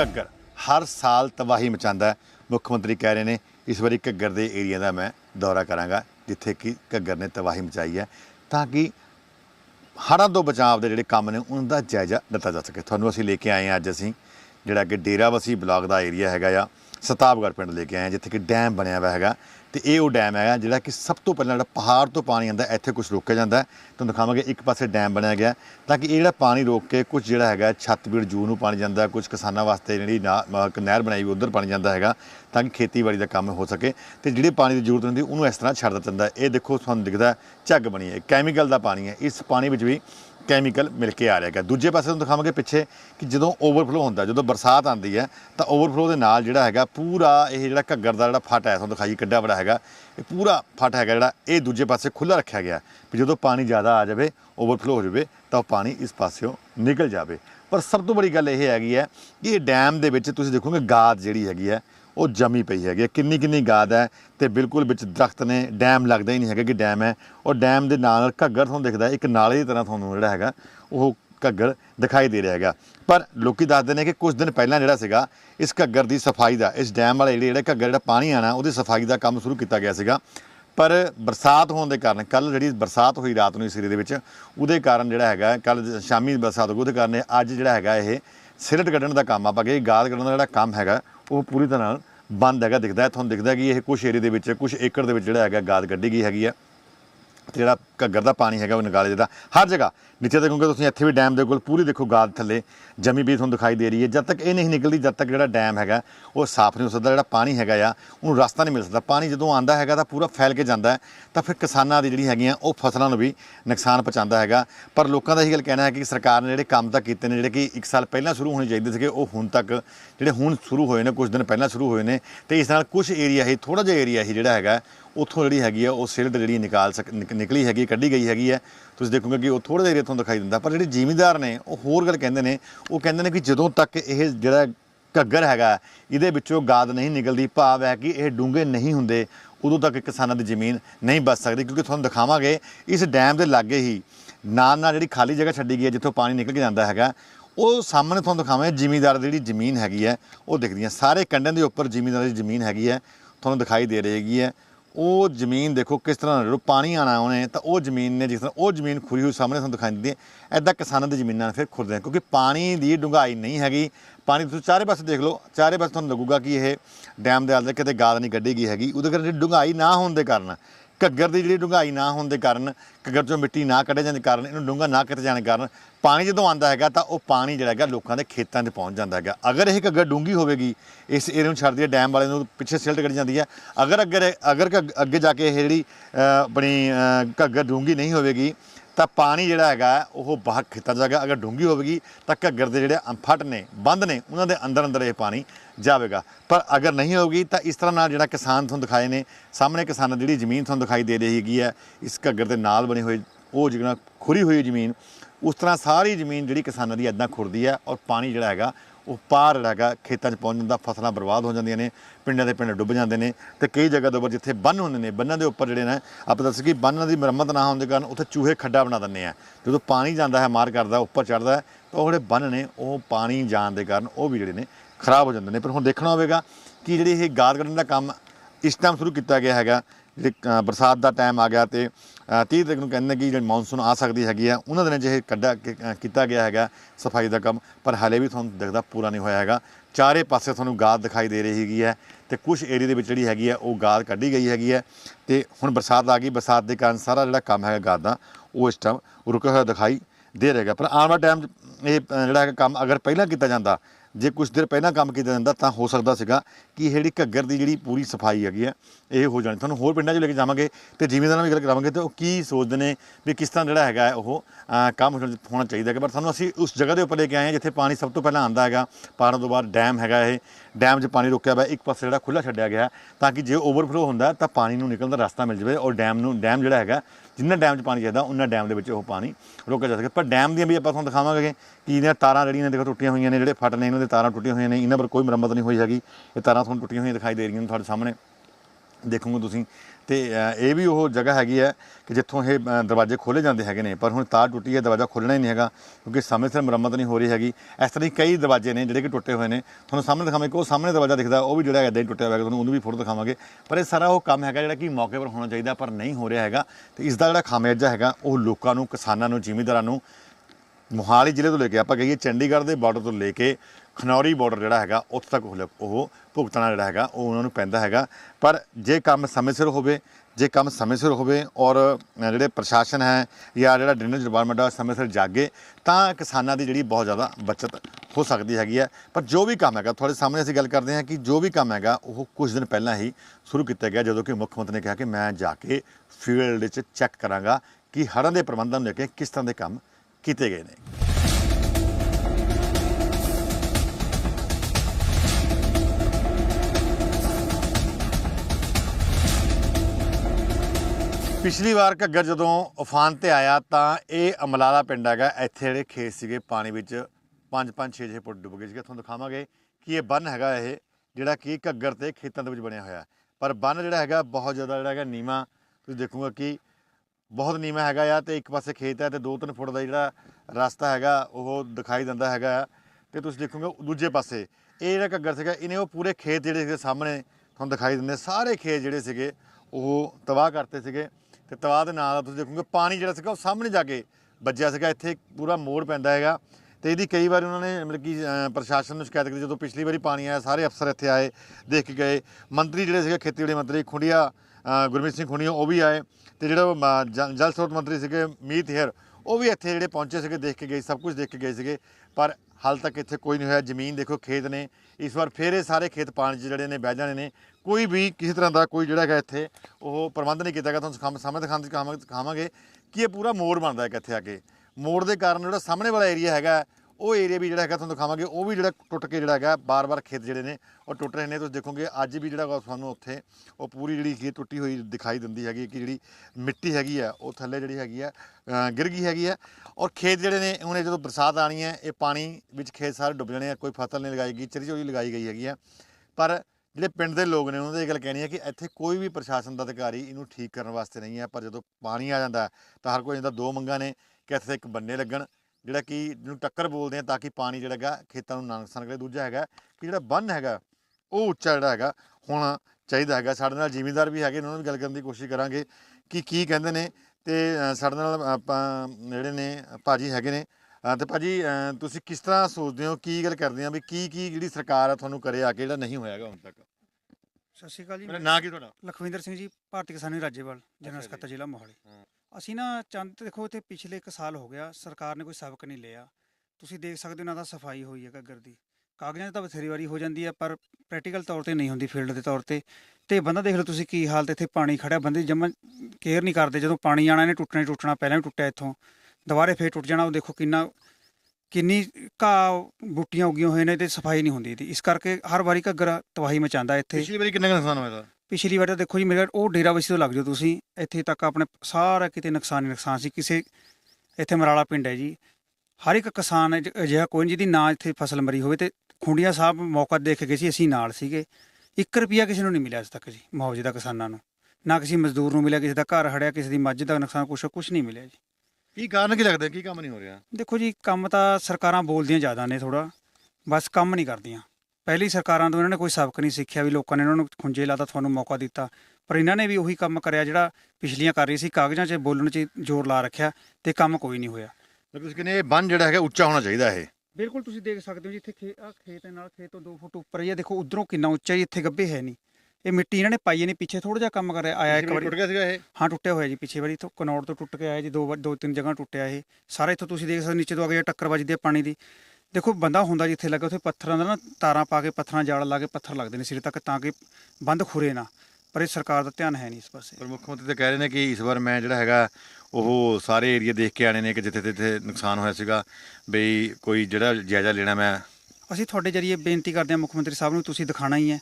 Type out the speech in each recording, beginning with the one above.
ਘੱਗਰ। ਹਰ ਸਾਲ ਤਬਾਹੀ ਮਚਾਉਂਦਾ ਮੁੱਖ ਮੰਤਰੀ ਕਹਿ ਰਹੇ ਨੇ, ਇਸ ਵਾਰੀ ਘੱਗਰ ਦੇ ਏਰੀਆ ਦਾ ਮੈਂ ਦੌਰਾ ਕਰਾਂਗਾ, ਜਿੱਥੇ ਕਿ ਘੱਗਰ ਨੇ ਤਬਾਹੀ ਮਚਾਈ ਹੈ, ਤਾਂ ਕਿ ਹੜ੍ਹਾਂ ਤੋਂ ਬਚਾਅ ਦੇ ਜਿਹੜੇ ਕੰਮ ਨੇ, ਉਹਨਾਂ ਦਾ ਜਾਇਜ਼ਾ ਦਿੱਤਾ ਜਾ ਸਕੇ। ਤੁਹਾਨੂੰ ਅਸੀਂ ਲੈ ਕੇ ਆਏ ਹਾਂ ਅੱਜ ਅਸੀਂ, ਜਿਹੜਾ ਕਿ ਡੇਰਾਵਸੀ ਬਲਾਕ ਦਾ ਏਰੀਆ ਹੈਗਾ ਆ, ਸਤਾਬਗੜ੍ਹ ਪਿੰਡ ਲੈ ਕੇ ਆਏ ਹਾਂ, ਜਿੱਥੇ ਕਿ ਡੈਮ ਬਣਿਆ ਹੋਇਆ ਹੈਗਾ। ਤੇ ਇਹ ਉਹ ਡੈਮ ਹੈਗਾ ਜਿਹੜਾ ਕਿ ਸਭ ਤੋਂ ਪਹਿਲਾਂ ਜਿਹੜਾ ਪਹਾੜ ਤੋਂ ਪਾਣੀ ਆਉਂਦਾ, ਇੱਥੇ ਕੁਝ ਰੋਕਿਆ ਜਾਂਦਾ ਤੁਹਾਨੂੰ ਦਿਖਾਵਾਂਗੇ, ਇੱਕ ਪਾਸੇ ਡੈਮ ਬਣਿਆ ਗਿਆ ਤਾਂ ਕਿ ਇਹ ਜਿਹੜਾ ਪਾਣੀ ਰੋਕ ਕੇ ਕੁਝ ਜਿਹੜਾ ਹੈਗਾ ਛੱਤਬੀੜ ਜੂ ਨੂੰ ਪਾਣੀ ਜਾਂਦਾ ਕੁਝ ਕਿਸਾਨਾਂ ਵਾਸਤੇ ਜਿਹੜੀ ਨਾ- ਅਹ ਨਹਿਰ ਬਣਾਈ ਹੋਈ, ਉਧਰ ਪਾਣੀ ਜਾਂਦਾ ਹੈਗਾ ਤਾਂ ਕਿ ਖੇਤੀਬਾੜੀ ਦਾ ਕੰਮ ਹੋ ਸਕੇ। ਤੇ ਜਿਹੜੇ ਪਾਣੀ ਦੀ ਜ਼ਰੂਰਤ ਹੁੰਦੀ, ਉਹਨੂੰ ਇਸ ਤਰ੍ਹਾਂ ਛੱਡ ਦਿੱਤਾ ਜਾਂਦਾ ਇਹ ਦੇਖੋ, ਤੁਹਾਨੂੰ ਦਿਖਦਾ ਝੱਗ ਬਣੀ ਹੈ ਕੈਮੀਕਲ ਦਾ ਪਾਣੀ ਹੈ। ਇਸ ਪਾਣੀ ਵਿੱਚ ਵੀ ਕੈਮੀਕਲ ਮਿਲ ਕੇ ਆ ਰਿਹਾ ਹੈਗਾ। ਦੂਜੇ ਪਾਸੇ ਤੁਹਾਨੂੰ ਦਿਖਾਵਾਂਗੇ ਪਿੱਛੇ ਕਿ ਜਦੋਂ ਓਵਰਫਲੋ ਹੁੰਦਾ, ਜਦੋਂ ਬਰਸਾਤ ਆਉਂਦੀ ਹੈ, ਤਾਂ ਓਵਰਫਲੋ ਦੇ ਨਾਲ ਜਿਹੜਾ ਹੈਗਾ, ਪੂਰਾ ਇਹ ਜਿਹੜਾ ਘੱਗਰ ਦਾ ਜਿਹੜਾ ਫਟ ਹੈ, ਤੁਹਾਨੂੰ ਦਿਖਾਈ ਕਿੱਡਾ ਬੜਾ ਹੈਗਾ, ਇਹ ਪੂਰਾ ਫਟ ਹੈਗਾ ਜਿਹੜਾ, ਇਹ ਦੂਜੇ ਪਾਸੇ ਖੁੱਲਾ ਰੱਖਿਆ ਗਿਆ ਵੀ ਜਦੋਂ ਪਾਣੀ ਜ਼ਿਆਦਾ ਆ ਜਾਵੇ ਓਵਰਫਲੋ ਹੋ ਜਾਵੇ, ਤਾਂ ਉਹ ਪਾਣੀ ਇਸ ਪਾਸਿਓਂ ਨਿਕਲ ਜਾਵੇ। ਪਰ ਸਭ ਤੋਂ ਬੜੀ ਗੱਲ ਇਹ ਹੈਗੀ ਹੈ ਕਿ ਇਹ ਡੈਮ ਦੇ ਵਿੱਚ ਤੁਸੀਂ ਦੇਖੋਗੇ ਗਾਦ ਜਿਹੜੀ ਹੈਗੀ ਹੈ ਉਹ ਜਮੀ ਪਈ ਹੈਗੀ ਹੈ। ਕਿੰਨੀ ਕਿੰਨੀ ਗਾਦ ਹੈ ਤੇ ਬਿਲਕੁਲ ਵਿੱਚ ਦਰਖਤ ਨੇ, ਡੈਮ ਲੱਗਦਾ ਹੀ ਨਹੀਂ ਹੈਗਾ ਕਿ ਡੈਮ ਹੈ। ਔਰ ਡੈਮ ਦੇ ਨਾਲ ਘੱਗਰ ਤੁਹਾਨੂੰ ਦਿਖਦਾ ਇੱਕ ਨਾਲੇ ਦੀ ਤਰ੍ਹਾਂ ਤੁਹਾਨੂੰ ਜਿਹੜਾ ਹੈਗਾ, ਉਹ ਘੱਗਰ ਦਿਖਾਈ ਦੇ ਰਿਹਾ ਹੈਗਾ। ਪਰ ਲੋਕੀ ਦੱਸਦੇ ਨੇ ਕਿ ਕੁਝ ਦਿਨ ਪਹਿਲਾਂ ਜਿਹੜਾ ਸੀਗਾ, ਇਸ ਘੱਗਰ ਦੀ ਸਫ਼ਾਈ ਦਾ, ਇਸ ਡੈਮ ਵਾਲੇ ਜਿਹੜੇ ਜਿਹੜਾ ਘੱਗਰ ਜਿਹੜਾ ਪਾਣੀ ਆਣਾ ਉਹਦੀ ਸਫ਼ਾਈ ਦਾ ਕੰਮ ਸ਼ੁਰੂ ਕੀਤਾ ਗਿਆ ਸੀਗਾ। ਪਰ ਬਰਸਾਤ ਹੋਣ ਦੇ ਕਾਰਨ ਕੱਲ ਜਿਹੜੀ ਬਰਸਾਤ ਹੋਈ ਰਾਤ ਨੂੰ ਇਸ ਏਰੀਏ ਦੇ ਵਿੱਚ, ਉਹਦੇ ਕਾਰਨ ਜਿਹੜਾ ਹੈਗਾ ਕੱਲ ਸ਼ਾਮੀ ਬਰਸਾਤ ਹੋ ਗਈ ਉਹਦੇ ਕਾਰਨ ਇਹ ਅੱਜ ਜਿਹੜਾ ਹੈਗਾ ਇਹ ਸਿਲਟ ਕੱਢਣ ਦਾ ਕੰਮ ਆਪਾਂ ਕਹੇ ਗਾਦ ਕੱਢਣ ਦਾ ਜਿਹੜਾ ਕੰਮ ਹੈਗਾ ਉਹ ਪੂਰੀ ਤਰ੍ਹਾਂ ਬੰਦ ਹੈਗਾ, ਦਿਖਦਾ ਹੈ, ਤੁਹਾਨੂੰ ਦਿਖਦਾ ਕਿ ਇਹ ਕੁਝ ਏਰੀਏ ਦੇ ਵਿੱਚ ਕੁਝ ਏਕੜ ਦੇ ਵਿੱਚ ਜਿਹੜਾ ਹੈਗਾ ਗਾਦ ਕੱਢੀ ਗਈ ਹੈਗੀ ਆ। ਜਿਹੜਾ ਘੱਗਰ ਦਾ ਪਾਣੀ ਹੈਗਾ ਉਹ ਨਗਾਲੇ ਦਾ ਹਰ ਜਗ੍ਹਾ। ਨੀਚੇ ਦੇਖੋਗੇ ਤੁਸੀਂ, ਇੱਥੇ ਵੀ ਡੈਮ ਦੇ ਕੋਲ ਪੂਰੀ ਦੇਖੋ ਗਾਦ ਥੱਲੇ ਜਮੀ ਵੀ ਤੁਹਾਨੂੰ ਦਿਖਾਈ ਦੇ ਰਹੀ ਹੈ। ਜਦ ਤੱਕ ਇਹ ਨਹੀਂ ਨਿਕਲਦੀ, ਜਦ ਤੱਕ ਜਿਹੜਾ ਡੈਮ ਹੈਗਾ, ਉਹ ਸਾਫ਼ ਨਹੀਂ ਹੋ ਸਕਦਾ, ਜਿਹੜਾ ਪਾਣੀ ਹੈਗਾ ਆ, ਉਹਨੂੰ ਰਸਤਾ ਨਹੀਂ ਮਿਲ ਸਕਦਾ। ਪਾਣੀ ਜਦੋਂ ਆਂਦਾ ਹੈਗਾ ਤਾਂ ਪੂਰਾ ਫੈਲ ਕੇ ਜਾਂਦਾ ਹੈ, ਤਾਂ ਫਿਰ ਕਿਸਾਨਾਂ ਦੀ ਜਿਹੜੀ ਹੈਗੀਆਂ ਉਹ ਫਸਲਾਂ ਨੂੰ ਵੀ ਨੁਕਸਾਨ ਪਹੁੰਚਾਉਂਦਾ ਹੈਗਾ। ਪਰ ਲੋਕਾਂ ਦਾ ਇਹ ਗੱਲ ਕਹਿਣਾ ਹੈ ਕਿ ਸਰਕਾਰ ਨੇ ਜਿਹੜੇ ਕੰਮ ਤਾਂ ਕੀਤੇ ਨੇ, ਜਿਹੜੇ ਕਿ 1 ਸਾਲ ਪਹਿਲਾਂ ਸ਼ੁਰੂ ਹੋਣੇ ਚਾਹੀਦੇ ਸੀਗੇ, ਉਹ ਹੁਣ ਤੱਕ ਜਿਹੜੇ ਹੁਣ ਸ਼ੁਰੂ ਹੋਏ ਨੇ, ਕੁਝ ਦਿਨ ਪਹਿਲਾਂ ਸ਼ੁਰੂ ਹੋਏ ਨੇ, ਤੇ ਇਸ ਨਾਲ ਕੁਝ ਏਰੀਆ ਹੀ ਥੋੜਾ ਜਿਹਾ ਏਰੀਆ ਹੀ ਜਿਹੜਾ ਹੈਗਾ ਉੱਥੋਂ ਜਿਹੜੀ ਹੈਗੀ ਆ, ਉਹ ਸਿਲਟ ਜਿਹੜੀ ਨਿਕਾਲ ਸਕ, ਨਿਕ- ਨਿਕਲੀ ਹੈਗੀ, ਕੱਢੀ ਗਈ ਹੈਗੀ ਹੈ ਤੁਸੀਂ ਦੇਖੋਗੇ ਕਿ ਉਹ ਥੋੜਾ ਦੇਰ ਏਰੀਆ ਤੁਹਾਨੂੰ ਦਿਖਾਈ ਦਿੰਦਾ, ਪਰ ਜਿਹੜੇ ਜ਼ਿਮੀਂਦਾਰ ਨੇ, ਉਹ ਹੋਰ ਗੱਲ ਕਹਿੰਦੇ ਨੇ, ਉਹ ਕਹਿੰਦੇ ਨੇ ਕਿ ਜਦੋਂ ਤੱਕ ਇਹ ਜਿਹੜਾ ਘੱਗਰ ਹੈਗਾ, ਇਹਦੇ ਵਿੱਚੋਂ ਗਾਦ ਨਹੀਂ ਨਿਕਲਦੀ, ਭਾਵ ਹੈ ਕਿ ਇਹ ਡੂੰਘੇ ਨਹੀਂ ਹੁੰਦੇ, ਉਦੋਂ ਤੱਕ ਕਿਸਾਨਾਂ ਦੀ ਜ਼ਮੀਨ ਨਹੀਂ ਬਚ ਸਕਦੀ, ਕਿਉਂਕਿ ਤੁਹਾਨੂੰ ਦਿਖਾਵਾਂਗੇ, ਇਸ ਡੈਮ ਦੇ ਲਾਗੇ ਹੀ ਨਾਲ ਨਾਲ ਜਿਹੜੀ ਖਾਲੀ ਜਗ੍ਹਾ ਛੱਡੀ ਗਈ ਹੈ, ਜਿੱਥੋਂ ਪਾਣੀ ਨਿਕਲ ਕੇ ਜਾਂਦਾ ਹੈਗਾ, ਉਹ ਸਾਹਮਣੇ ਤੁਹਾਨੂੰ ਦਿਖਾਵਾਂਗੇ, ਜ਼ਿਮੀਂਦਾਰ ਦੀ ਜਿਹੜੀ ਜ਼ਮੀਨ ਹੈਗੀ ਹੈ, ਉਹ ਦਿਖਦੀਆਂ ਸਾਰੇ ਕੰਢਿਆਂ ਦੇ ਉੱਪਰ ਜ਼ਿਮੀਂਦਾਰ ਦੀ ਜ਼ਮੀਨ ਹੈਗੀ ਹੈ, ਤੁਹਾਨੂੰ ਦਿਖਾਈ ਦੇ ਰਹੀ ਹੈਗੀ ਹੈ। ਉਹ ਜ਼ਮੀਨ ਦੇਖੋ ਕਿਸ ਤਰ੍ਹਾਂ ਜਦੋਂ ਪਾਣੀ ਆਣਾ ਉਹਨੇ, ਤਾਂ ਉਹ ਜ਼ਮੀਨ ਨੇ ਜਿਸ ਤਰ੍ਹਾਂ ਉਹ ਜ਼ਮੀਨ ਖੁਰੀ ਹੋਈ ਸਾਹਮਣੇ ਤੁਹਾਨੂੰ ਦਿਖਾਈ ਦਿੰਦੀ ਹੈ। ਐਦਾਂ ਕਿਸਾਨਾਂ ਦੀ ਜ਼ਮੀਨਾਂ ਫਿਰ ਖੁਰਦੇ ਨੇ ਕਿਉਂਕਿ ਪਾਣੀ ਦੀ ਡੂੰਘਾਈ ਨਹੀਂ ਹੈਗੀ। ਪਾਣੀ ਤੁਸੀਂ ਚਾਰੇ ਪਾਸੇ ਦੇਖ ਲਓ, ਚਾਰੇ ਪਾਸੇ ਤੁਹਾਨੂੰ ਲੱਗੂਗਾ ਕਿ ਇਹ ਡੈਮ ਦੇ ਆਲੇ ਕਿਤੇ ਗਾਦ ਨਹੀਂ ਕੱਢੀ ਗਈ ਹੈਗੀ। ਉਹਦੇ ਕਰਕੇ ਡੂੰਘਾਈ ਨਾ ਹੋਣ ਦੇ ਕਾਰਨ ਘੱਗਰ ਦੀ ਜਿਹੜੀ ਡੂੰਘਾਈ ਨਾ ਹੋਣ ਦੇ ਕਾਰਨ, ਘੱਗਰ ਚੋਂ ਮਿੱਟੀ ਨਾ ਕੱਢੇ ਜਾਣ ਦੇ ਕਾਰਨ, ਇਹਨੂੰ ਡੂੰਘਾ ਨਾ ਕੀਤੇ ਜਾਣ ਕਾਰਨ ਪਾਣੀ ਜਦੋਂ ਆਂਦਾ ਹੈਗਾ ਤਾਂ ਉਹ ਪਾਣੀ ਜਿਹੜਾ ਹੈਗਾ ਲੋਕਾਂ ਦੇ ਖੇਤਾਂ 'ਤੇ ਪਹੁੰਚ ਜਾਂਦਾ ਹੈਗਾ। ਅਗਰ ਇਹ ਘੱਗਰ ਡੂੰਗੀ ਹੋਵੇਗੀ, ਇਸ ਏਰੀਆ ਨੂੰ ਛੱਡਦੀ ਹੈ ਡੈਮ ਵਾਲੇ ਨੂੰ ਪਿੱਛੇ ਸਿਲਟ ਕੱਢ ਜਾਂਦੀ ਹੈ। ਅਗਰ ਅੱਗੇ ਅਗਰ ਘੱਗ- ਅੱਗੇ ਜਾ ਕੇ ਇਹ ਜਿਹੜੀ ਆਪਣੀ ਘੱਗਰ ਡੂੰਗੀ ਨਹੀਂ ਹੋਵੇਗੀ ਤਾਂ ਪਾਣੀ ਜਿਹੜਾ ਹੈਗਾ, ਉਹ ਬਾਹਰ ਖੇਤਾਂ 'ਚ ਅਗਰ ਡੂੰਗੀ ਹੋਵੇਗੀ, ਤਾਂ ਘੱਗਰ ਦੇ ਜਿਹੜੇ ਅੰਫਟ ਨੇ, ਬੰਦ ਨੇ, ਉਹਨਾਂ ਦੇ ਅੰਦਰ ਅੰਦਰ ਇਹ ਪਾਣੀ ਜਾਵੇਗਾ। ਪਰ ਅਗਰ ਨਹੀਂ ਹੋਊਗੀ ਤਾਂ ਇਸ ਤਰ੍ਹਾਂ ਨਾਲ ਜਿਹੜਾ ਕਿਸਾਨ ਤੁਹਾਨੂੰ ਦਿਖਾਏ ਨੇ, ਸਾਹਮਣੇ ਕਿਸਾਨਾਂ ਦੀ ਜਿਹੜੀ ਜ਼ਮੀਨ ਤੁਹਾਨੂੰ ਦਿਖਾਈ ਦੇ ਰਹੀ ਹੈਗੀ ਹੈ, ਇਸ ਘੱਗਰ ਦੇ ਨਾਲ ਬਣੀ ਹੋਈ, ਉਹ ਜਿਹੜਾ ਖੁਰੀ ਹੋਈ ਜ਼ਮੀਨ, ਉਸ ਤਰ੍ਹਾਂ ਸਾਰੀ ਜ਼ਮੀਨ ਜਿਹੜੀ ਕਿਸਾਨਾਂ ਦੀ ਐਦਾਂ ਖੁਰਦੀ ਹੈ ਔਰ ਪਾਣੀ ਜਿਹੜਾ ਹੈਗਾ ਉਹ ਪਾਰ ਜਿਹੜਾ ਹੈਗਾ, ਖੇਤਾਂ 'ਚ ਪਹੁੰਚ ਜਾਂਦਾ ਫਸਲਾਂ ਬਰਬਾਦ ਹੋ ਜਾਂਦੀਆਂ ਨੇ, ਪਿੰਡਾਂ ਦੇ ਪਿੰਡ ਡੁੱਬ ਜਾਂਦੇ ਨੇ ਤੇ ਕਈ ਜਗ੍ਹਾ ਦੇ ਉੱਪਰ ਜਿੱਥੇ ਬੰਨ ਹੁੰਦੇ ਨੇ ਬੰਨਾਂ ਦੇ ਉੱਪਰ ਜਿਹੜੇ ਨੇ, ਆਪਾਂ ਦੱਸ ਕਿ ਬੰਨਾਂ ਦੀ ਮੁਰੰਮਤ ਨਾ ਹੋਣ ਦੇ ਕਾਰਨ ਉੱਥੇ ਚੂਹੇ ਖੱਡਾ ਬਣਾ ਦਿੰਦੇ ਆ। ਜਦੋਂ ਪਾਣੀ ਜਾਂਦਾ ਹੈ, ਮਾਰ ਕਰਦਾ, ਉੱਪਰ ਚੜਦਾ ਤਾਂ ਉਹ ਜਿਹੜੇ ਬੰਨ ਨੇ, ਉਹ ਪਾਣੀ ਜਾਣ ਦੇ ਕਾਰਨ ਉਹ ਵੀ ਜਿਹੜੇ ਨੇ ਖਰਾਬ ਹੋ ਜਾਂਦੇ ਨੇ। ਪਰ ਹੁਣ ਦੇਖਣਾ ਹੋਵੇਗਾ ਕਿ ਜਿਹੜੀ ਇਹ ਗਾਦ ਕੱਢਣ ਦਾ ਕੰਮ ਇਸ ਟਾਈਮ ਸ਼ੁਰੂ ਕੀਤਾ ਗਿਆ ਹੈਗਾ ਬਰਸਾਤ ਦਾ ਟਾਈਮ ਆ ਗਿਆ ਤੇ ਅ, 30 ਤਰੀਕ ਨੂੰ ਕਹਿੰਦੇ ਕਿ ਜਿਹੜੀ ਮੌਨਸੂਨ ਆ ਸਕਦੀ ਹੈਗੀ ਆ ਉਹਨਾਂ ਦਿਨਾਂ 'ਚ ਇਹ ਕੱਢਾ ਕਿ- ਕੀਤਾ ਗਿਆ ਹੈਗਾ ਸਫ਼ਾਈ ਦਾ ਕੰਮ ਪਰ ਹਾਲੇ ਵੀ ਤੁਹਾਨੂੰ ਦਿਖਦਾ ਪੂਰਾ ਨਹੀਂ ਹੋਇਆ ਹੈਗਾ। ਚਾਰੇ ਪਾਸੇ ਤੁਹਾਨੂੰ ਗਾਦ ਦਿਖਾਈ ਦੇ ਰਹੀ ਹੈਗੀ ਹੈ ਤੇ ਕੁਝ ਏਰੀਆ ਦੇ ਵਿੱਚ ਜਿਹੜੀ ਹੈਗੀ ਹੈ ਉਹ ਗਾਦ ਕੱਢੀ ਗਈ ਹੈਗੀ ਹੈ ਤੇ ਹੁਣ ਬਰਸਾਤ ਆ ਗਈ ਬਰਸਾਤ ਦੇ ਕਾਰਨ ਸਾਰਾ ਜਿਹੜਾ ਕੰਮ ਹੈਗਾ ਗਾਦ ਦਾ ਉਹ ਇਸ ਟਾਈਮ ਰੁਕਿਆ ਹੋਇਆ ਦਿਖਾਈ ਦੇ ਰਹੇਗਾ ਪਰ ਆਉਣ ਵਾਲਾ ਟਾਈਮ ਇਹ ਜਿਹੜਾ ਹੈਗਾ ਕੰਮ ਅਗਰ ਪਹਿਲਾਂ ਕੀਤਾ ਜਾਂਦਾ ਜੇ ਕੁਝ ਦਿਨ ਪਹਿਲਾਂ ਕੰਮ ਕੀਤਾ ਜਾਂਦਾ ਤਾਂ ਹੋ ਸਕਦਾ ਸੀਗਾ ਕਿ ਇਹ ਜਿਹੜੀ ਘੱਗਰ ਦੀ ਜਿਹੜੀ ਪੂਰੀ ਸਫ਼ਾਈ ਹੈਗੀ ਹੈ ਇਹ ਹੋ ਜਾਣੀ। ਤੁਹਾਨੂੰ ਹੋਰ ਪਿੰਡਾਂ 'ਚ ਲੈ ਕੇ ਜਾਵਾਂਗੇ ਤੇ ਜ਼ਿਮੀਂਦਾਰਾਂ ਨਾਲ ਵੀ ਗੱਲ ਕਰਾਵਾਂਗੇ ਤੇ ਉਹ ਕੀ ਸੋਚਦੇ ਨੇ ਵੀ ਕਿਸ ਤਰ੍ਹਾਂ ਜਿਹੜਾ ਹੈਗਾ ਉਹ ਕੰਮ ਹੋਣਾ ਚਾਹੀਦਾ ਹੈ ਪਰ ਸਾਨੂੰ ਅਸੀਂ ਉਸ ਜਗ੍ਹਾ ਦੇ ਉੱਪਰ ਲੈ ਕੇ ਆਏ ਹਾਂ ਜਿੱਥੇ ਪਾਣੀ ਸਭ ਤੋਂ ਪਹਿਲਾਂ ਆਂਦਾ ਹੈਗਾ। ਪਹਾੜਾਂ ਤੋਂ ਬਾਅਦ ਡੈਮ ਹੈਗਾ ਇਹ। ਡੈਮ 'ਚ ਪਾਣੀ ਰੋਕਿਆ ਹੋਇਆ ਇੱਕ ਪਾਸੇ ਜਿਹੜਾ ਖੁੱਲਾ ਛੱਡਿਆ ਗਿਆ ਤਾਂ ਕਿ ਜੇ ਓਵਰਫਲੋ ਹੁੰਦਾ ਤਾਂ ਪਾਣੀ ਨੂੰ ਨਿਕਲਣ ਦਾ ਰਸਤਾ ਮਿਲ ਜਾਵੇ ਔਰ ਡੈਮ ਨੂੰ ਡੈਮ ਜਿਹੜਾ ਹੈਗਾ ਜਿੰਨਾ ਡੈਮ 'ਚ ਪਾਣੀ ਚਾਹੀਦਾ ਉਹਨਾਂ ਡੈਮ ਦੇ ਵਿੱਚ ਉਹ ਪਾਣੀ ਰੋਕਿਆ ਜਾ ਸਕੇ। ਪਰ ਡੈਮ ਦੀਆਂ ਵੀ ਆਪਾਂ ਤੁਹਾਨੂੰ ਦਿਖਾਵਾਂਗੇ ਕਿ ਇਹਨਾਂ ਤਾਰਾਂ ਜਿਹੜੀਆਂ ਨੇ, ਦੇਖੋ, ਟੁੱਟੀਆਂ ਹੋਈਆਂ ਨੇ, ਜਿਹੜੇ ਫਟ ਨੇ, ਇਹਨਾਂ ਦੇ ਤਾਰਾਂ ਟੁੱਟੀਆਂ ਹੋਈਆਂ ਨੇ। ਇਹਨਾਂ ਪਰ ਕੋਈ ਮੁਰੰਮਤ ਨਹੀਂ ਹੋਈ ਹੈਗੀ। ਇਹ ਤਾਰਾਂ ਤੁਹਾਨੂੰ ਟੁੱਟੀਆਂ ਹੋਈਆਂ ਦਿਖਾਈ ਦੇ ਰਹੀਆਂ ਨੇ ਤੁਹਾਡੇ ਸਾਹਮਣੇ। ਦੇਖੋਗੇ ਤੁਸੀਂ ਤੇ ਇਹ ਵੀ ਉਹ ਜਗ੍ਹਾ ਹੈਗੀ ਹੈ ਕਿ ਜਿੱਥੋਂ ਇਹ ਦਰਵਾਜ਼ੇ ਖੋਲੇ ਜਾਂਦੇ ਹੈਗੇ ਨੇ, ਪਰ ਹੁਣ ਤਾਰ ਟੁੱਟੀ ਹੈ, ਦਰਵਾਜ਼ਾ ਖੋਲਣਾ ਹੀ ਨਹੀਂ ਹੈਗਾ, ਕਿਉਂਕਿ ਸਮੇਂ ਸਿਰ ਮੁਰੰਮਤ ਨਹੀਂ ਹੋ ਰਹੀ ਹੈਗੀ। ਇਸ ਤਰ੍ਹਾਂ ਹੀ ਕਈ ਦਰਵਾਜ਼ੇ ਨੇ ਜਿਹੜੇ ਕਿ ਟੁੱਟੇ ਹੋਏ ਨੇ। ਤੁਹਾਨੂੰ ਸਾਹਮਣੇ ਦਿਖਾਵਾਂਗੇ ਕਿ ਉਹ ਸਾਹਮਣੇ ਦਰਵਾਜ਼ਾ ਦਿਖਦਾ, ਉਹ ਵੀ ਜਿਹੜਾ ਇਦਾਂ ਹੀ ਟੁੱਟਿਆ ਹੋਇਆ ਤੁਹਾਨੂੰ ਉਹਨੂੰ ਵੀ ਫੋਟੋ ਦਿਖਾਵਾਂਗੇ। ਪਰ ਇਹ ਸਾਰਾ ਉਹ ਕੰਮ ਹੈਗਾ ਜਿਹੜਾ ਕਿ ਮੌਕੇ ਪਰ ਹੋਣਾ ਚਾਹੀਦਾ, ਪਰ ਨਹੀਂ ਹੋ ਰਿਹਾ ਹੈਗਾ। ਤੇ ਇਸ ਦਾ ਜਿਹੜਾ ਖਾਮਿਆਜਾ ਹੈਗਾ, ਉਹ ਲੋਕਾਂ ਨੂੰ, ਕਿਸਾਨਾਂ ਨੂੰ, ਜ਼ਿਮੀਂਦਾਰਾਂ ਨੂੰ ਮੋਹਾਲੀ ਜ਼ਿਲ੍ਹੇ ਤੋਂ ਲੈ ਕੇ ਆਪਾਂ ਕਹੀਏ ਚੰਡੀਗੜ੍ਹ ਦੇ ਬਾਰਡਰ ਤੋਂ ਲੈ ਕੇ ਖਨੌਰੀ ਬਾਰਡਰ ਜਿਹੜਾ ਹੈਗਾ, ਉੱਥੇ ਤੱਕ ਉਹ ਉਹ ਭੁਗਤਣਾ ਜਿਹੜਾ ਹੈਗਾ, ਉਹ ਉਹਨਾਂ ਨੂੰ ਪੈਂਦਾ ਹੈਗਾ। ਪਰ ਜੇ ਕੰਮ ਸਮੇਂ ਸਿਰ ਹੋਵੇ, ਜੇ ਕੰਮ ਸਮੇਂ ਸਿਰ ਹੋਵੇ ਔਰ ਜਿਹੜੇ ਪ੍ਰਸ਼ਾਸਨ ਹੈ ਜਾਂ ਜਿਹੜਾ ਡਰੇਨੇਜ ਡਿਪਾਰਟਮੈਂਟ ਹੈ ਸਮੇਂ ਸਿਰ ਜਾਗੇ, ਤਾਂ ਕਿਸਾਨਾਂ ਦੀ ਜਿਹੜੀ ਬਹੁਤ ਜ਼ਿਆਦਾ ਬਚਤ ਹੋ ਸਕਦੀ ਹੈਗੀ ਹੈ। ਪਰ ਜੋ ਵੀ ਕੰਮ ਹੈਗਾ, ਤੁਹਾਡੇ ਸਾਹਮਣੇ ਅਸੀਂ ਗੱਲ ਕਰਦੇ ਹਾਂ ਕਿ ਜੋ ਵੀ ਕੰਮ ਹੈਗਾ, ਉਹ ਕੁਝ ਦਿਨ ਪਹਿਲਾਂ ਹੀ ਸ਼ੁਰੂ ਕੀਤਾ ਗਿਆ, ਜਦੋਂ ਕਿ ਮੁੱਖ ਮੰਤਰੀ ਨੇ ਕਿਹਾ ਕਿ ਮੈਂ ਜਾ ਕੇ ਫੀਲਡ 'ਚ ਚੈੱਕ ਕਰਾਂਗਾ ਕਿ ਹੜ੍ਹਾਂ ਦੇ ਪ੍ਰਬੰਧਨ ਨੂੰ ਲੈ ਕੇ ਕਿਸ ਤਰ੍ਹਾਂ ਦੇ ਕੰਮ ਕੀਤੇ ਗਏ ਨੇ। ਪਿਛਲੀ ਵਾਰ ਘੱਗਰ ਜਦੋਂ ਉਫਾਨ ਤੇ ਆਇਆ ਤਾਂ ਇਹ ਅਮਲਾਲਾ ਪਿੰਡ ਹੈਗਾ। ਇੱਥੇ ਜਿਹੜੇ ਖੇਤ ਸੀਗੇ ਪਾਣੀ ਵਿੱਚ 5 5 6 6 ਫੁੱਟ ਡੁੱਬ ਗਏ ਸੀਗੇ। ਤੁਹਾਨੂੰ ਦਿਖਾਵਾਂਗੇ ਕਿ ਇਹ ਬੰਨ ਹੈਗਾ ਇਹ, ਜਿਹੜਾ ਕਿ ਘੱਗਰ ਤੇ ਖੇਤਾਂ ਦੇ ਵਿੱਚ ਬਣਿਆ ਹੋਇਆ। ਪਰ ਬੰਨ ਜਿਹੜਾ ਹੈਗਾ ਬਹੁਤ ਜ਼ਿਆਦਾ ਜਿਹੜਾ ਹੈਗਾ ਨੀਵਾ। ਤੁਸੀਂ ਦੇਖੋਗੇ ਕਿ ਬਹੁਤ ਨੀਵਾ ਹੈਗਾ ਆ ਤੇ ਇੱਕ ਪਾਸੇ ਖੇਤ ਹੈ ਤੇ 2-3 ਫੁੱਟ ਦਾ ਜਿਹੜਾ ਰਸਤਾ ਹੈਗਾ, ਉਹ ਦਿਖਾਈ ਦਿੰਦਾ ਹੈਗਾ। ਆ ਤੇ ਤੁਸੀਂ ਦੇਖੋਗੇ ਦੂਜੇ ਪਾਸੇ, ਇਹ ਜਿਹੜਾ ਘੱਗਰ ਸੀਗਾ, ਇਹਨੇ ਉਹ ਪੂਰੇ ਖੇਤ ਜਿਹੜੇ ਸੀਗੇ ਸਾਹਮਣੇ ਤੁਹਾਨੂੰ ਦਿਖਾਈ ਦਿੰਦੇ ਸਾਰੇ ਖੇਤ ਜਿਹੜੇ ਸੀਗੇ, ਉਹ ਤਬਾਹ ਕਰਤੇ ਸੀਗੇ। ਤੇ ਤਬਾਹ ਦੇ ਨਾਲ ਤੁਸੀਂ ਦੇਖੋਗੇ ਪਾਣੀ ਜਿਹੜਾ ਸੀਗਾ ਉਹ ਸਾਹਮਣੇ ਜਾ ਕੇ ਵੱਜਿਆ ਸੀਗਾ। ਇੱਥੇ ਪੂਰਾ ਮੋੜ ਪੈਂਦਾ ਹੈਗਾ। ਤੇ ਇਹਦੀ ਕਈ ਵਾਰ ਉਹਨਾਂ ਨੇ ਮਤਲਬ ਕਿ ਪ੍ਰਸ਼ਾਸਨ ਨੂੰ ਸ਼ਿਕਾਇਤ ਕੀਤੀ ਜਦੋਂ ਪਿਛਲੀ ਵਾਰੀ ਪਾਣੀ ਆਇਆ ਸਾਰੇ ਅਫਸਰ ਇੱਥੇ ਆਏ ਦੇਖ ਕੇ ਗਏ। ਮੰਤਰੀ ਜਿਹੜੇ ਸੀਗੇ ਖੇਤੀਬਾੜੀ ਮੰਤਰੀ ਖੁੰਡੀਆ ਗੁਰਮੀਤ ਸਿੰਘ ਖੁੰਡੀਆ ਉਹ ਵੀ ਆਏ। ਤੇ ਜਿਹੜਾ ਉਹ, ਅਹ, ਜਲ ਸਰੋਤ ਮੰਤਰੀ ਸੀਗੇ ਮੀਤ ਹੇਰ ਉਹ ਵੀ ਇੱਥੇ ਜਿਹੜੇ ਪਹੁੰਚੇ ਸੀਗੇ ਦੇਖ ਕੇ ਗਏ ਸਭ ਕੁਝ ਦੇਖ ਕੇ ਗਏ ਸੀਗੇ। ਪਰ ਹਾਲ ਤੱਕ ਇੱਥੇ ਕੋਈ ਨਹੀਂ ਹੋਇਆ। ਜ਼ਮੀਨ ਦੇਖੋ ਖੇਤ ਨੇ। ਇਸ ਵਾਰ ਫੇਰ ਇਹ ਸਾਰੇ ਖੇਤ ਪਾਣੀ 'ਚ ਜਿਹੜੇ ਨੇ ਬਹਿ ਜਾਣੇ ਨੇ। ਕੋਈ ਵੀ ਕਿਸੇ ਤਰ੍ਹਾਂ ਦਾ ਕੋਈ ਜਿਹੜਾ ਹੈਗਾ ਇੱਥੇ, ਉਹ ਪ੍ਰਬੰਧ ਨਹੀਂ ਕੀਤਾ ਗਿਆ। ਤੁਹਾਨੂੰ ਸਿਖਾਵਾਂ, ਸਾਹਮਣੇ ਦਿਖਾਉਣ ਦਿਖਾਵਾਂਗੇ ਦਿਖਾਵਾਂਗੇ ਕਿ ਇਹ ਪੂਰਾ ਮੋੜ ਬਣਦਾ ਹੈ ਇੱਥੇ ਆ ਕੇ। ਮੋੜ ਦੇ ਕਾਰਨ ਜਿਹੜਾ ਸਾਹਮਣੇ ਵਾਲਾ ਏਰੀਆ ਹੈਗਾ, ਉਹ ਏਰੀਆ ਵੀ ਜਿਹੜਾ ਹੈਗਾ ਤੁਹਾਨੂੰ ਦਿਖਾਵਾਂਗੇ, ਉਹ ਵੀ ਜਿਹੜਾ ਟੁੱਟ ਕੇ ਜਿਹੜਾ ਹੈਗਾ, ਬਾਰ-ਬਾਰ ਖੇਤ ਜਿਹੜੇ ਨੇ, ਉਹ ਟੁੱਟ ਰਹੇ ਨੇ। ਤੁਸੀਂ ਦੇਖੋਗੇ, ਅੱਜ ਵੀ ਜਿਹੜਾ ਵਾ ਤੁਹਾਨੂੰ ਉੱਥੇ, ਉਹ ਪੂਰੀ ਜਿਹੜੀ ਖੇਤ ਟੁੱਟੀ ਹੋਈ ਦਿਖਾਈ ਦਿੰਦੀ ਹੈਗੀ ਕਿ ਜਿਹੜੀ ਮਿੱਟੀ ਹੈਗੀ ਆ, ਉਹ ਥੱਲੇ ਜਿਹੜੀ ਹੈਗੀ ਆ ਗਿਰ ਗਈ ਹੈਗੀ ਆ। ਔਰ ਖੇਤ ਜਿਹੜੇ ਨੇ, ਉਹਨੇ ਜਦੋਂ ਬਰਸਾਤ ਆਣੀ ਹੈ, ਇਹ ਪਾਣੀ ਵਿੱਚ ਖੇਤ ਸਾਰੇ ਡੁੱਬ ਜਾਣੇ ਆ, ਕੋਈ ਫਸਲ ਨਹੀਂ ਲਗਾਈ ਗਈ ਚਰੀ ਚੋਰੀ ਲਗਾਈ ਗਈ ਹੈਗੀ ਆ। ਪਰ ਜਿਹੜੇ ਪਿੰਡ ਦੇ ਲੋਕ ਨੇ, ਉਹਨਾਂ ਦੀ ਇਹ ਗੱਲ ਕਹਿਣੀ ਹੈ ਕਿ ਇੱਥੇ ਕੋਈ ਵੀ ਪ੍ਰਸ਼ਾਸਨ ਦਾ ਅਧਿਕਾਰੀ ਇਹਨੂੰ ਠੀਕ ਕਰਨ ਵਾਸਤੇ ਨਹੀਂ ਹੈ, ਪਰ ਜਦੋਂ ਪਾਣੀ ਆ ਜਾਂਦਾ ਤਾਂ ਹਰ ਕੋਈ ਇਹਦਾ ਦੋ ਮੰਗਾਂ ਨੇ ਕਿ ਇੱਥੇ ਇੱਕ ਬੰਨੇ ਲੱਗਣ, ਜਿਹੜਾ ਕਿ ਜਿਹਨੂੰ ਟੱਕਰ ਬੋਲਦੇ ਆ ਤਾਂ ਕਿ ਪਾਣੀ ਜਿਹੜਾ ਹੈਗਾ ਖੇਤਾਂ ਨੂੰ ਨਾ ਨੁਕਸਾਨ ਕਰੇ। ਦੂਜਾ ਹੈਗਾ ਕਿ ਜਿਹੜਾ ਬੰਨ ਹੈਗਾ, ਉਹ ਉੱਚਾ ਜਿਹੜਾ ਹੈਗਾ ਹੋਣਾ ਚਾਹੀਦਾ ਹੈਗਾ। ਸਾਡੇ ਨਾਲ ਜ਼ਿਮੀਂਦਾਰ ਵੀ ਹੈਗੇ ਉਹਨਾਂ ਨੂੰ ਵੀ ਗੱਲ ਕਰਨ ਦੀ ਕੋਸ਼ਿਸ਼ ਕਰਾਂਗੇ ਕਿ ਕੀ ਕਹਿੰਦੇ ਨੇ ਤੇ ਸਾਡੇ ਨਾਲ ਜਿਹੜੇ ਨੇ ਭਾਜੀ ਹੈਗੇ ਨੇ ਤੇ ਭਾਜੀ ਤੁਸੀਂ ਕਿਸ ਤਰ੍ਹਾਂ ਸੋਚਦੇ ਹੋ ਕੀ ਗੱਲ ਕਰਦੇ ਆ ਵੀ ਕੀ ਕੀ ਜਿਹੜੀ ਸਰਕਾਰ ਆ ਤੁਹਾਨੂੰ ਕਰੇ ਆ ਕੇ ਜਿਹੜਾ ਨਹੀਂ ਹੋਇਆਗਾ ਹੁਣ ਤੱਕ? ਸਤਿ ਸ਼੍ਰੀ ਅਕਾਲ ਜੀ ਮੇਰਾ ਨਾਂ ਕੀ ਤੁਹਾਡਾ? ਲਖਵਿੰਦਰ ਸਿੰਘ ਜੀ ਭਾਰਤੀ ਕਿਸਾਨੀ ਰਾਜੇਵਾਲ ਜਨਰਲ। ਸਕੱਤਰ ਜ਼ਿਲ੍ਹਾ ਮੋਹਾਲੀ। ਅਸੀਂ ਨਾ ਚੰਦ ਦੇਖੋ ਇੱਥੇ ਪਿਛਲੇ 1 ਸਾਲ ਹੋ ਗਿਆ ਸਰਕਾਰ ਨੇ ਕੋਈ ਸਬਕ ਨਹੀਂ ਲਿਆ। ਤੁਸੀਂ ਦੇਖ ਸਕਦੇ ਹੋ ਨਾ ਤਾਂ ਸਫ਼ਾਈ ਹੋਈ ਹੈ ਘੱਗਰ ਦੀ। ਕਾਗਜ਼ਾਂ 'ਚ ਤਾਂ ਬਥੇਰੀ ਵਾਰੀ ਹੋ ਜਾਂਦੀ ਹੈ ਪਰ ਪ੍ਰੈਕਟੀਕਲ ਤੌਰ ਤੇ ਨਹੀਂ ਹੁੰਦੀ ਫੀਲਡ ਦੇ ਤੌਰ ਤੇ। ਤੇ ਬੰਦਾ ਦੇਖ ਲਓ ਤੁਸੀਂ ਕੀ ਹਾਲਤ ਇੱਥੇ ਪਾਣੀ ਖੜਿਆ ਬੰਦੇ ਜਮਾ ਕੇਅਰ ਨਹੀਂ ਕਰਦੇ ਜਦੋਂ ਪਾਣੀ ਆਣਾ ਇਹਨੇ ਟੁੱਟਣਾ ਟੁੱਟਣਾ ਪਹਿਲਾਂ ਵੀ ਟੁੱਟਿਆ ਇੱਥੋਂ। ਦੁਬਾਰੇ ਫੇਰ ਟੁੱਟ ਜਾਣਾ ਉਹ ਦੇਖੋ ਕਿੰਨਾ ਕਿੰਨੀ ਘਾਹ ਬੂਟੀਆਂ ਉੱਗੀਆਂ ਹੋਏ ਨੇ ਤੇ ਸਫ਼ਾਈ ਨਹੀਂ ਹੁੰਦੀ ਇਹਦੀ। ਇਸ ਕਰਕੇ ਹਰ ਵਾਰੀ ਘੱਗਰ ਤਬਾਹੀ ਮਚਾਉਂਦਾ ਇੱਥੇ। ਪਿਛਲੀ ਵਾਰੀ ਕਿੰਨਾ ਕੁ ਨੁਕਸਾਨ ਹੋਇਆ ਤਾ ਪਿਛਲੀ ਵਾਰ ਤਾਂ ਦੇਖੋ ਜੀ ਮੇਰਾ ਉਹ ਡੇਰਾਬੱਸੀ ਤੋਂ ਲੱਗ ਜਾਓ ਤੁਸੀਂ ਇੱਥੇ ਤੱਕ ਆਪਣੇ ਸਾਰਾ ਕਿਤੇ ਨੁਕਸਾਨ ਹੀ ਨੁਕਸਾਨ ਸੀ। ਕਿਸੇ ਇੱਥੇ ਮਰਾਲਾ ਪਿੰਡ ਹੈ ਜੀ। ਹਰ ਇੱਕ ਕਿਸਾਨ ਅਜ- ਅਜਿਹਾ ਕੋਈ ਨਹੀਂ ਜਿਹਦੀ ਨਾ ਇੱਥੇ ਫਸਲ ਮਰੀ ਹੋਵੇ ਤੇ ਖੁੰਡੀਆਂ ਸਾਹਿਬ ਮੌਕਾ ਦੇਖ ਕੇ ਗਏ ਸੀ ਅਸੀਂ ਨਾਲ ਸੀਗੇ। 1 ਰੁਪਿਆ ਕਿਸੇ ਨੂੰ ਨਹੀਂ ਮਿਲਿਆ ਅੱਜ ਤੱਕ ਜੀ ਮੁਆਵਜ਼ੇ ਦਾ ਕਿਸਾਨਾਂ ਨੂੰ। ਨਾ ਕਿਸੇ ਮਜ਼ਦੂਰ ਨੂੰ ਮਿਲਿਆ ਕਿਸੇ ਦਾ ਘਰ ਹੜਿਆ ਕਿਸੇ ਦੀ ਮੱਝ ਦਾ ਨੁਕਸਾਨ ਕੁਛ ਕੁਛ ਨਹੀਂ ਮਿਲਿਆ ਜੀ। ਕੀ ਕਾਰਨ ਕੀ ਲੱਗਦਾ ਕੀ ਕੰਮ ਨਹੀਂ ਹੋ ਰਿਹਾ? ਦੇਖੋ ਜੀ ਕੰਮ ਤਾਂ ਸਰਕਾਰਾਂ ਬੋਲਦੀਆਂ ਜ਼ਿਆਦਾ ਨੇ ਥੋੜਾ ਬਸ ਕੰਮ ਨਹੀਂ ਕਰਦੀਆਂ। ਪਹਿਲੀ ਸਰਕਾਰਾਂ ਤੋਂ ਇਹਨਾਂ ਨੇ ਕੋਈ ਸਬਕ ਨਹੀਂ ਸਿੱਖਿਆ ਵੀ ਲੋਕਾਂ ਨੇ ਇਹਨਾਂ ਨੂੰ ਖੁੰਝੇ ਲਾਤਾ ਤੁਹਾਨੂੰ ਮੌਕਾ ਦਿੱਤਾ। ਪਰ ਇਹਨਾਂ ਨੇ ਵੀ ਉਹੀ ਕੰਮ ਕਰਿਆ ਜਿਹੜਾ ਪਿਛਲੀਆਂ ਕਰ ਰਹੀ ਸੀ ਕਾਗਜ਼ਾਂ 'ਚ ਬੋਲਣ 'ਚ ਜ਼ੋਰ ਲਾ ਰੱਖਿਆ ਤੇ ਕੰਮ ਕੋਈ ਨਹੀਂ ਹੋਇਆ। ਮਤਲਬ ਤੁਸੀਂ ਕਹਿੰਦੇ ਇਹ ਬੰਨ ਜਿਹੜਾ ਹੈਗਾ ਉੱਚਾ ਹੋਣਾ ਚਾਹੀਦਾ ਇਹ। ਬਿਲਕੁਲ ਤੁਸੀਂ ਦੇਖ ਸਕਦੇ ਹੋ ਜੀ ਇੱਥੇ ਖੇ ਆ ਖੇਤ ਦੇ ਨਾਲ ਖੇਤ ਤੋਂ 2 ਫੁੱਟ ਉੱਪਰ ਹੀ ਆ ਦੇਖੋ ਉਧਰੋਂ ਕਿੰਨਾ ਉੱਚਾ ਜੀ ਇੱਥੇ ਗੱਬੇ ਹੈ ਨਹੀਂ। ਇਹ ਮਿੱਟੀ ਇਹਨਾਂ ਨੇ ਪਾਈ ਨਹੀਂ ਪਿੱਛੇ ਥੋੜਾ ਜਿਹਾ ਕੰਮ ਕਰਿਆ ਆਇਆ ਇੱਕ ਵਾਰੀ। ਟੁੱਟ ਗਿਆ ਸੀਗਾ ਇਹ? ਹਾਂ ਟੁੱਟਿਆ ਹੋਇਆ ਜੀ ਪਿੱਛੇ ਵਾਰੀ ਤੋਂ ਕਨੌੜ ਤੋਂ ਟੁੱਟ ਕੇ ਆਇਆ ਜੀ ਦੋ ਦੋ ਤਿੰਨ ਜਗ੍ਹਾ ਟੁੱਟਿਆ ਇਹ। ਸਾਰਾ ਇੱਥੋਂ ਤੁਸੀਂ ਦੇਖ ਸਕਦੇ ਨੀਚੇ ਤੋਂ ਆ ਕੇ ਟੱਕਰ ਵੱਜਦੀ ਹੈ ਪਾਣੀ ਦੀ। ਦੇਖੋ ਬੰਦਾ ਹੁੰਦਾ ਜਿੱਥੇ ਲੱਗਾ ਉੱਥੇ ਪੱਥਰਾਂ ਦਾ ਨਾ ਤਾਰਾਂ ਪਾ ਕੇ ਪੱਥਰਾਂ ਜਾਲ ਲਾ ਕੇ ਪੱਥਰ ਲੱਗਦੇ ਨੇ ਸਿਰੇ ਤੱਕ ਤਾਂ ਕਿ ਬੰਦ ਖੁਰੇ ਨਾ। ਪਰ ਇਹ ਸਰਕਾਰ ਦਾ ਧਿਆਨ ਹੈ ਨਹੀਂ ਇਸ ਪਾਸੇ। ਪਰ ਮੁੱਖ ਮੰਤਰੀ ਤਾਂ ਕਹਿ ਰਹੇ ਨੇ ਕਿ ਇਸ ਵਾਰ ਮੈਂ ਜਿਹੜਾ ਹੈਗਾ ਉਹ ਸਾਰੇ ਏਰੀਆ ਦੇਖ ਕੇ ਆਣੇ ਨੇ ਕਿ ਜਿੱਥੇ ਜਿੱਥੇ ਨੁਕਸਾਨ ਹੋਇਆ ਸੀਗਾ। ਬਈ ਕੋਈ ਜਿਹੜਾ ਜਾਇਜ਼ਾ ਲੈਣਾ ਮੈਂ। ਅਸੀਂ ਤੁਹਾਡੇ ਜਰੀਏ ਬੇਨਤੀ ਕਰਦੇ ਹਾਂ ਮੁੱਖ ਮੰਤਰੀ ਸਾਹਿਬ ਨੂੰ ਤੁਸੀਂ ਦਿਖਾਣਾ ਹੀ ਹੈ।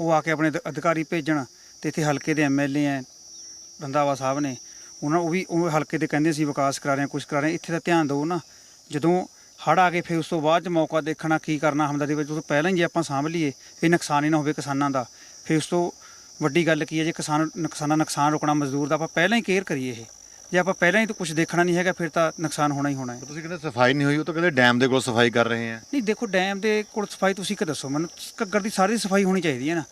ਉਹ ਆ ਕੇ ਆਪਣੇ ਅਧ- ਅਧਿਕਾਰੀ ਭੇਜਣ ਤੇ ਇੱਥੇ ਹਲਕੇ ਦੇ ਐਮਐਲਏ ਹੈ ਰੰਧਾਵਾ ਸਾਹਿਬ ਨੇ, ਉਹਨਾਂ ਉਹ ਵੀ, ਉਹ ਹਲਕੇ ਦੇ ਕਹਿੰਦੇ ਸੀ ਵਿਕਾਸ ਕਰਾ ਰਹੇ ਹਾਂ ਕੁਝ ਕਰਾ ਰਹੇ ਹਾਂ ਇੱਥੇ ਤਾਂ ਧਿਆਨ ਦਿਓ ਨਾ, ਜਦੋਂ ਹੜ ਆ ਗਏ ਫਿਰ ਉਸ ਤੋਂ ਬਾਅਦ ਚ ਮੌਕਾ ਦੇਖਣਾ ਕੀ ਕਰਨਾ ਹਮਦਰਦੀ ਵਿੱਚ ਉਸ ਤੋਂ ਪਹਿਲਾਂ ਹੀ ਜੇ ਆਪਾਂ ਸਾਂਭ ਲਈਏ ਇਹ ਨੁਕਸਾਨ ਹੀ ਨਾ ਹੋਵੇ ਕਿਸਾਨਾਂ ਦਾ, ਫਿਰ ਉਸ ਤੋਂ ਵੱਡੀ ਗੱਲ ਕੀ ਹੈ, ਜੇ ਕਿਸਾਨ, ਨੁਕਸਾਨਾਂ, ਨੁਕਸਾਨ ਰੋਕਣਾ ਮਜ਼ਦੂਰ ਦਾ, ਆਪਾਂ ਪਹਿਲਾਂ ਹੀ ਕੇਅਰ ਕਰੀਏ ਇਹ। ਜੇ ਆਪਾਂ ਪਹਿਲਾਂ ਹੀ ਤਾਂ ਕੁਝ ਦੇਖਣਾ ਨਹੀਂ ਹੈਗਾ ਫਿਰ ਤਾਂ ਨੁਕਸਾਨ ਹੋਣਾ ਹੀ ਹੋਣਾ ਹੈ। ਤੁਸੀਂ ਕਹਿੰਦੇ ਸਫ਼ਾਈ ਨਹੀਂ ਹੋਈ ਉਹ ਤਾਂ ਕਹਿੰਦੇ ਡੈਮ ਦੇ ਕੋਲ ਸਫ਼ਾਈ ਕਰ ਰਹੇ ਆ ਨਹੀਂ ਦੇਖੋ ਡੈਮ ਦੇ ਕੋਲ ਸਫ਼ਾਈ ਤੁਸੀਂ ਕਿ ਦੱਸੋ ਮੈਨੂੰ ਘੱਗਰ ਦੀ ਸਾਰੀ ਸਫ਼ਾਈ ਹੋਣੀ ਚਾਹੀਦੀ ਹੈ ਨਾ।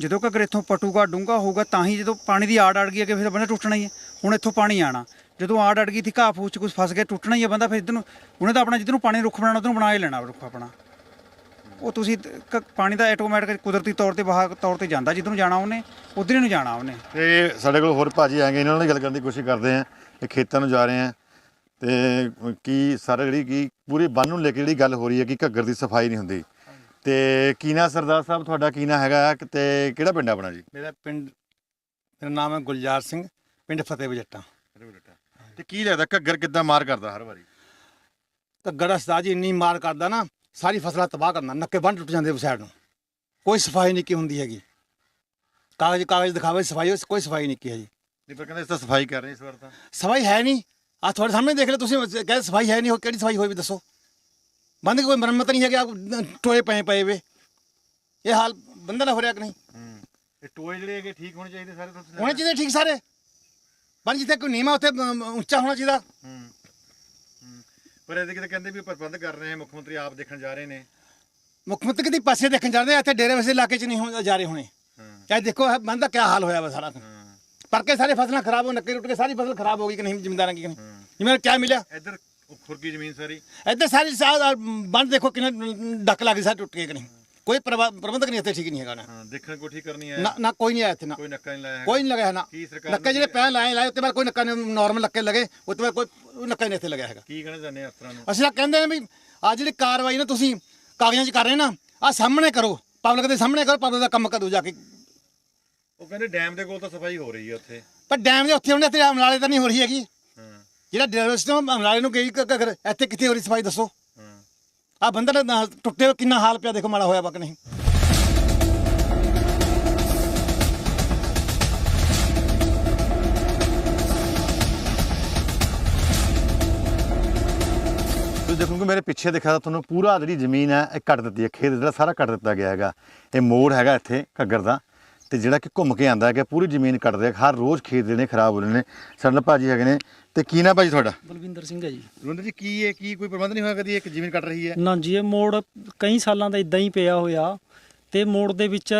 ਜਦੋਂ ਘੱਗਰ ਇੱਥੋਂ ਪਟੂਗਾ ਡੂੰਗਾ ਹੋਊਗਾ ਤਾਂ ਹੀ ਜਦੋਂ ਪਾਣੀ ਦੀ ਆੜ ਅੜ ਗਈ ਅੱਗੇ ਫਿਰ ਬੰਦਾ ਟੁੱਟਣਾ ਹੀ ਹੈ। ਹੁਣ ਇੱਥੋਂ ਪਾਣੀ ਆਣਾ ਜਦੋਂ ਆੜ ਅੜ ਗਈ ਥੀ ਘਾਹ ਫੂਸ ਚ ਕੁਝ ਫਸ ਗਿਆ ਟੁੱਟਣਾ ਹੀ ਹੈ ਬੰਦਾ ਫਿਰ ਇੱਧਰ ਨੂੰ ਉਹਨੇ ਤਾਂ ਆਪਣਾ ਜਿੱਧਰ ਨੂੰ ਪਾਣੀ ਰੁੱਖ ਬਣਾਉਣਾ ਉਧਰ ਨੂੰ ਬਣਾ ਹੀ ਲੈਣਾ ਰੁੱਖ ਆਪਣਾ। ਉਹ ਤੁਸੀਂ ਕ- ਪਾਣੀ ਦਾ ਆਟੋਮੈਟਿਕ ਕੁਦਰਤੀ ਤੌਰ ਤੇ ਵਹਾਅ ਤੌਰ ਤੇ ਜਾਂਦਾ ਜਿੱਧਰ ਨੂੰ ਜਾਣਾ ਉਹਨੇ ਉਧਰ ਹੀ ਨੂੰ ਜਾਣਾ ਉਹਨੇ। ਤੇ ਸਾਡੇ ਕੋਲ ਹੋਰ ਭਾਜੀ ਆਏਗੇ ਇਹਨਾਂ ਨਾਲ ਗੱਲ ਕਰਨ ਦੀ ਕੋਸ਼ਿਸ਼ ਕਰਦੇ ਆ ਇਹ ਖੇਤਾਂ ਨੂੰ ਜਾ ਰਹੇ ਆ ਤੇ ਕੀ ਸਾਰੇ ਜਿਹੜੀ ਕੀ ਪੂਰੇ ਬੰਨ ਨੂੰ ਲੈ ਕੇ ਜਿਹੜੀ ਗੱਲ ਹੋ ਰਹੀ ਹੈ ਕਿ ਘੱਗਰ ਦੀ ਸਫ਼ਾਈ ਨਹੀਂ ਹੁੰਦੀ। ਤੇ ਕੀਨਾ ਸਰਦਾਰ ਸਾਹਿਬ ਤੁਹਾਡਾ ਕੀਨਾ ਹੈਗਾ ਤੇ ਕਿਹੜਾ ਪਿੰਡ ਆ ਆਪਣਾ ਜੀ? ਮੇਰਾ ਪਿੰਡ ਮੇਰਾ ਨਾਮ ਹੈ ਗੁਲਜ਼ਾਰ ਸਿੰਘ ਪਿੰਡ ਫਤਿਹ ਬਜੱਟਾਂ। ਤੇ ਕੀ ਲੱਗਦਾ ਘੱਗਰ ਕਿੱਦਾਂ ਮਾਰ ਕਰਦਾ ਹਰ ਵਾਰੀ? ਗੜਾ ਸਦਾ ਜੀ ਇੰਨੀ ਮਾਰ ਕਰਦਾ ਨਾ ਸਾਰੀ ਫਸਲਾਂ ਤਬਾਹ ਕਰਨਾ ਨੱਕੇ ਬੰਨ ਟੁੱਟ ਜਾਂਦੇ ਉਸ ਸਾਈਡ ਨੂੰ। ਕੋਈ ਸਫ਼ਾਈ ਨਹੀਂ ਕੀ ਹੁੰਦੀ ਹੈਗੀ। ਕਾਗਜ਼ ਕਾਗਜ਼ ਦਿਖਾਵੇ ਸਫ਼ਾਈ ਕੋਈ ਸਫ਼ਾਈ ਨਹੀਂ ਕੀ ਹੈ ਜੀ ਨਹੀਂ ਪਰ ਕਹਿੰਦੇ ਇਸ ਤਾਂ ਸਫ਼ਾਈ ਕਰ ਰਹੇ ਇਸ ਵਾਰ ਤਾਂ। ਸਫ਼ਾਈ ਹੈ ਨਹੀਂ। ਆ ਤੁਹਾਡੇ ਸਾਹਮਣੇ ਦੇਖ ਲਓ ਤੁਸੀਂ ਕਹਿੰਦੇ ਸਫ਼ਾਈ ਹੈ ਨਹੀਂ ਹੋ ਕਿਹੜੀ ਸਫ਼ਾਈ ਹੋਈ ਵੀ ਦੱਸੋ। ਬੰਦ ਕੋਈ ਮਰਮਤ ਨਹੀਂ ਹੈਗੀ ਆ ਟੋਏ ਪਏ ਪਏ ਵੇ। ਇਹ ਹਾਲ ਬੰਦਾ ਨਾ ਹੋ ਰਿਹਾ ਕਿ ਨਹੀਂ? ਇਹ ਟੋਏ ਜਿਹੜੇ ਹੈਗੇ ਠੀਕ ਹੋਣੇ ਚਾਹੀਦੇ ਸਾਰੇ ਤੁਸੀਂ ਹੋਣੇ ਚਾਹੀਦੇ ਠੀਕ ਸਾਰੇ। ਬੰਨ ਜਿੱਥੇ ਕੋਈ ਨੀਮਾ ਉੱਥੇ ਉੱਚਾ ਹੋਣਾ ਚਾਹੀਦਾ। ਹੂੰ ਹੂੰ। ਪਰ ਇਹਦੇ ਕਿਤੇ ਕਹਿੰਦੇ ਵੀ ਪ੍ਰਬੰਧ ਕਰ ਰਹੇ ਆ ਮੁੱਖ ਮੰਤਰੀ ਆਪ ਦੇਖਣ ਜਾ ਰਹੇ ਨੇ। ਮੁੱਖ ਮੰਤਰੀ ਦੀ ਪਾਸੇ ਦੇਖਣ ਜਾਂਦੇ ਆ ਇੱਥੇ ਡੇਰੇ ਵਸੇ ਇਲਾਕੇ 'ਚ ਨਹੀਂ ਹੋ ਜਾ ਰਹੇ ਹੋਣੇ। ਹਾਂ। ਚਾਹੇ ਦੇਖੋ ਬੰਦ ਦਾ ਕੀ ਹਾਲ ਹੋਇਆ ਵਾ ਸਾਰਾ। ਹਾਂ ਪਰ ਕੇ ਸਾਰੇ ਫਸਲਾਂ ਖਰਾਬ ਹੋ ਨੱਕੇ ਟੁੱਟ ਕੇ ਸਾਰੀ ਫਸਲ ਖਰਾਬ ਹੋ ਗਈ ਕਿ ਨਹੀਂ ਜ਼ਿਮੀਂਦਾਰਾਂ ਕੀ ਕਿ ਨਹੀਂ ਜਿਵੇਂ ਕਿਆ ਮਿਲਿਆ? ਇੱਧਰ ਖੁਰਕੀ ਜ਼ਮੀਨ ਸਾਰੀ। ਇੱਧਰ ਸਾਰੀ ਸਾਹ ਬੰਦ ਦੇਖੋ ਕਿੰਨੇ ਡੱਕ ਲੱਗ ਗਈ ਸਾਰੀ ਟੁੱਟ ਕੇ ਕਿ ਨਹੀਂ? ਕੋਈ ਪ੍ਰਬਾ- ਪ੍ਰਬੰਧਕ ਨਹੀਂ ਇੱਥੇ ਠੀਕ ਨਹੀਂ ਹੈਗਾ ਨਾ। ਹਾਂ ਦੇਖਣ ਕੋ ਠੀਕ ਕਰਨੀ ਹੈ। ਨਾ ਕੋਈ ਨਹੀਂ ਆਇਆ ਇੱਥੇ ਨਾ। ਕੋਈ ਨੱਕਾ ਨਹੀਂ ਲਾਇਆ ਕੋਈ ਨਹੀਂ ਲਗਾਇਆ ਨਾ। ਕੀ ਨੱਕੇ ਜਿਹੜੇ ਪੈਣ ਲਾਏ ਲਾਏ ਉੱਤੇ ਬਾਅਦ ਕੋਈ ਨੱਕਾ ਨਾਰਮਲ ਨੱਕੇ ਲਗੇ ਉੱਤੇ ਬਾਅਦ ਕੋਈ ਨੱਕਾ ਨਹੀਂ ਇੱਥੇ ਲੱਗਿਆ ਹੈਗਾ। ਕੀ ਕਹਿਣਾ ਚਾਹੁੰਦੇ ਆ ਅਫਸਰਾਂ ਨੂੰ? ਅਸੀਂ ਤਾਂ ਕਹਿੰਦੇ ਨੇ ਵੀ ਆ ਜਿਹੜੀ ਕਾਰਵਾਈ ਨਾ ਤੁਸੀਂ ਕਾਗਜ਼ਾਂ 'ਚ ਕਰ ਰਹੇ ਨਾ ਆ ਸਾਹਮਣੇ ਕਰੋ ਪਬਲਿਕ ਦੇ ਸਾਹਮਣੇ ਕਰੋ ਪਬਲਿਕ ਦਾ ਕੰਮ ਕਦੋਂ ਜਾ ਕੇ। ਉਹ ਕਹਿੰਦੇ ਡੈਮ ਦੇ ਕੋਲ ਤਾਂ ਸਫ਼ਾਈ ਹੋ ਰਹੀ ਹੈ ਉੱਥੇ। ਪਰ ਡੈਮ ਦੇ ਉੱਥੇ ਉਹਨੇ ਤੇ ਅਮਲਾਲੇ ਤਾਂ ਨਹੀਂ ਹੋ ਰਹੀ ਹੈਗੀ। ਹਾਂ। ਜਿਹੜਾ ਡਰੈਵਰ ਤੋਂ ਅਮਲਾਲੇ ਨੂੰ ਗਈ ਕ- ਇੱਥੇ ਕਿੱਥੇ ਹੋ ਰਹੀ ਸਫ਼ਾਈ ਦੱਸੋ। ਹਾਂ। ਆ ਬੰਦਾ ਨਾ- ਟੁੱਟੇ ਹੋਏ ਕਿੰਨਾ ਹਾਲ ਪਿਆ ਦੇਖੋ ਮਾੜਾ ਹੋਇਆ ਬਕ ਨਹੀਂ। ਤੁਸੀਂ ਦੇਖੋਗੇ ਮੇਰੇ ਪਿੱਛੇ ਦਿਖਾ ਤਾਂ ਤੁਹਾਨੂੰ ਪੂਰਾ ਜਿਹੜੀ ਜ਼ਮੀਨ ਹੈ ਇਹ ਕੱਟ ਦਿੱਤੀ ਹੈ ਖੇਤ ਜਿਹੜਾ ਸਾਰਾ ਕੱਟ ਦਿੱਤਾ ਗਿਆ ਹੈਗਾ। ਇਹ ਮੋੜ ਹੈਗਾ ਇੱਥੇ ਘੱਗਰ ਦਾ। ਤੇ ਜਿਹੜਾ ਕਿ ਘੁੰਮ ਕੇ ਆਂਦਾ ਹੈ ਕਿ ਪੂਰੀ ਜ਼ਮੀਨ ਕੱਟਦੇ ਆ ਹਰ ਰੋਜ਼ ਖੇਤ ਜਿਹੜੇ ਨੇ ਖਰਾਬ ਹੋ ਰਹੇ ਨੇ। ਸਾਡੇ ਨਾਲ ਭਾਜੀ ਹੈਗੇ ਨੇ। ਤੇ ਕੀ ਨਾ ਭਾਜੀ ਤੁਹਾਡਾ? ਬਲਵਿੰਦਰ ਸਿੰਘ ਹੈ ਜੀ। ਰਵਿੰਦਰ ਜੀ ਕੀ ਹੈ ਕੀ ਕੋਈ ਪ੍ਰਬੰਧ ਨਹੀਂ ਹੋਇਆ ਕਦੀ? ਇੱਕ ਜ਼ਮੀਨ ਕੱਟ ਰਹੀ ਹੈ। ਨਾ ਜੀ ਇਹ ਮੋੜ ਕਈ ਸਾਲਾਂ ਦਾ ਇਦਾਂ ਹੀ ਪਿਆ ਹੋਇਆ ਤੇ ਮੋੜ ਦੇ ਵਿੱਚ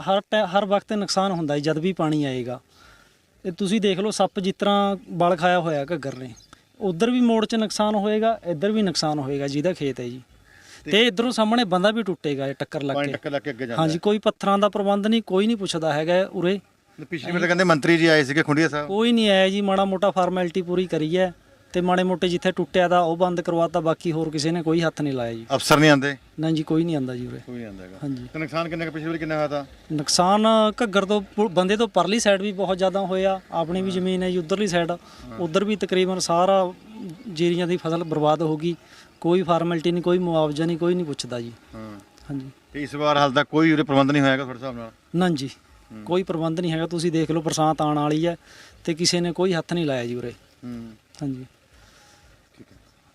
ਹਰ ਟੈ- ਹਰ ਵਕਤ ਨੁਕਸਾਨ ਹੁੰਦਾ ਹੈ ਜਦ ਵੀ ਪਾਣੀ ਆਏਗਾ। ਇਹ ਤੁਸੀਂ ਦੇਖ ਲਓ ਸੱਪ ਜਿਸ ਤਰ੍ਹਾਂ ਬਲ ਖਾਇਆ ਹੋਇਆ ਘੱਗਰ ਨੇ। ਉਧਰ ਵੀ ਮੋੜ 'ਚ ਨੁਕਸਾਨ ਹੋਏਗਾ ਇੱਧਰ ਵੀ ਨੁਕਸਾਨ ਹੋਏਗਾ ਜਿਹਦਾ ਖੇਤ ਹੈ ਜੀ। ਤੇ ਇਧਰੋਂ ਸਾਹਮਣੇ ਬੰਦਾ ਵੀ ਟੁੱਟੇਗਾ ਇਹ ਟੱਕਰ ਲੱਗ ਪਾਣੀ ਕੇ। ਟੱਕਰ ਲੱਗ ਕੇ ਅੱਗੇ ਜਾਂਦਾ ਹਾਂਜੀ ਕੋਈ ਪੱਥਰਾਂ ਦਾ ਪ੍ਰਬੰਧ ਨਹੀਂ ਕੋਈ ਨਹੀਂ ਪੁੱਛਦਾ ਹੈਗਾ ਉਰੇ। ਹੈ ਪਿਛਲੀ ਵਾਰ ਕਹਿੰਦੇ ਮੰਤਰੀ ਜੀ ਆਏ ਸੀਗੇ ਖੁੰਡੀਆ ਸਾਹਿਬ। ਕੋਈ ਨਹੀਂ ਆਇਆ ਜੀ ਮਾੜਾ ਮੋਟਾ ਫਾਰਮੈਲਿਟੀ ਪੂਰੀ ਕਰੀ ਹੈ ਤੇ ਮਾੜੇ ਮੋਟੇ ਜਿੱਥੇ ਟੁੱਟਿਆ ਤਾਂ ਉਹ ਬੰਦ ਕਰਵਾਤਾ ਬਾਕੀ ਹੋਰ ਕਿਸੇ ਨੇ ਕੋਈ ਹੱਥ ਨਹੀਂ ਲਾਇਆ ਜੀ। ਅਫਸਰ ਨਹੀਂ ਆਂਦੇ ਨਾ ਜੀ ਕੋਈ ਨਹੀਂ ਆਂਦਾ ਜੀ ਉਰੇ। ਕੋਈ ਆਂਦਾ ਹੈਗਾ। ਹਾਂਜੀ। ਤੇ ਨੁਕਸਾਨ ਕਿੰਨਾ ਕੁ ਪਿਛਲੀ ਵਾਰ ਕਿੰਨਾ ਹੋਇਆ ਤਾਂ? ਨੁਕਸਾਨ ਘੱਗਰ ਤੋਂ ਪੁ- ਬੰਦੇ ਤੋਂ ਪਰਲੀ ਸਾਈਡ ਵੀ ਬਹੁਤ ਜ਼ਿਆਦਾ ਹੋਇਆ। ਆਪਣੀ ਵੀ ਜ਼ਮੀਨ ਹੈ ਜੀ ਉਧਰਲੀ ਸਾਈਡ ਉਧਰ ਵੀ ਤਕਰੀਬਨ ਸਾਰਾ ਜੀਰੀਆਂ ਦੀ ਫਸਲ ਬਰਬਾਦ ਹੋ ਗਈ। ਕੋਈ ਫਾਰਮੈਲਿਟੀ ਨਹੀਂ ਕੋਈ ਮੁਆਵਜ਼ਾ ਨਹੀਂ ਕੋਈ ਨਹੀਂ ਪੁੱਛਦਾ ਜੀ। ਹਾਂ। ਹਾਂਜੀ। ਤੇ ਇਸ ਵਾਰ ਹਾਲ ਤੱਕ ਕੋਈ ਉਰੇ ਪ੍ਰਬੰਧ ਨਹੀਂ ਹੋਇਆਗਾ ਤੁਹਾਡੇ ਹਿਸਾਬ ਨਾਲ? ਨਾ ਜੀ ਕੋਈ ਪ੍ਰਬੰਧ ਨਹੀਂ ਹੈਗਾ। ਤੁਸੀਂ ਦੇਖ ਲਓ ਬਰਸਾਤ ਆਉਣ ਵਾਲੀ ਹੈ ਤੇ ਕਿਸੇ ਨੇ ਕੋਈ ਹੱਥ ਨਹੀਂ ਲਾਇਆ ਜੀ ਉਰੇ। ਹੂੰ। ਹਾਂਜੀ।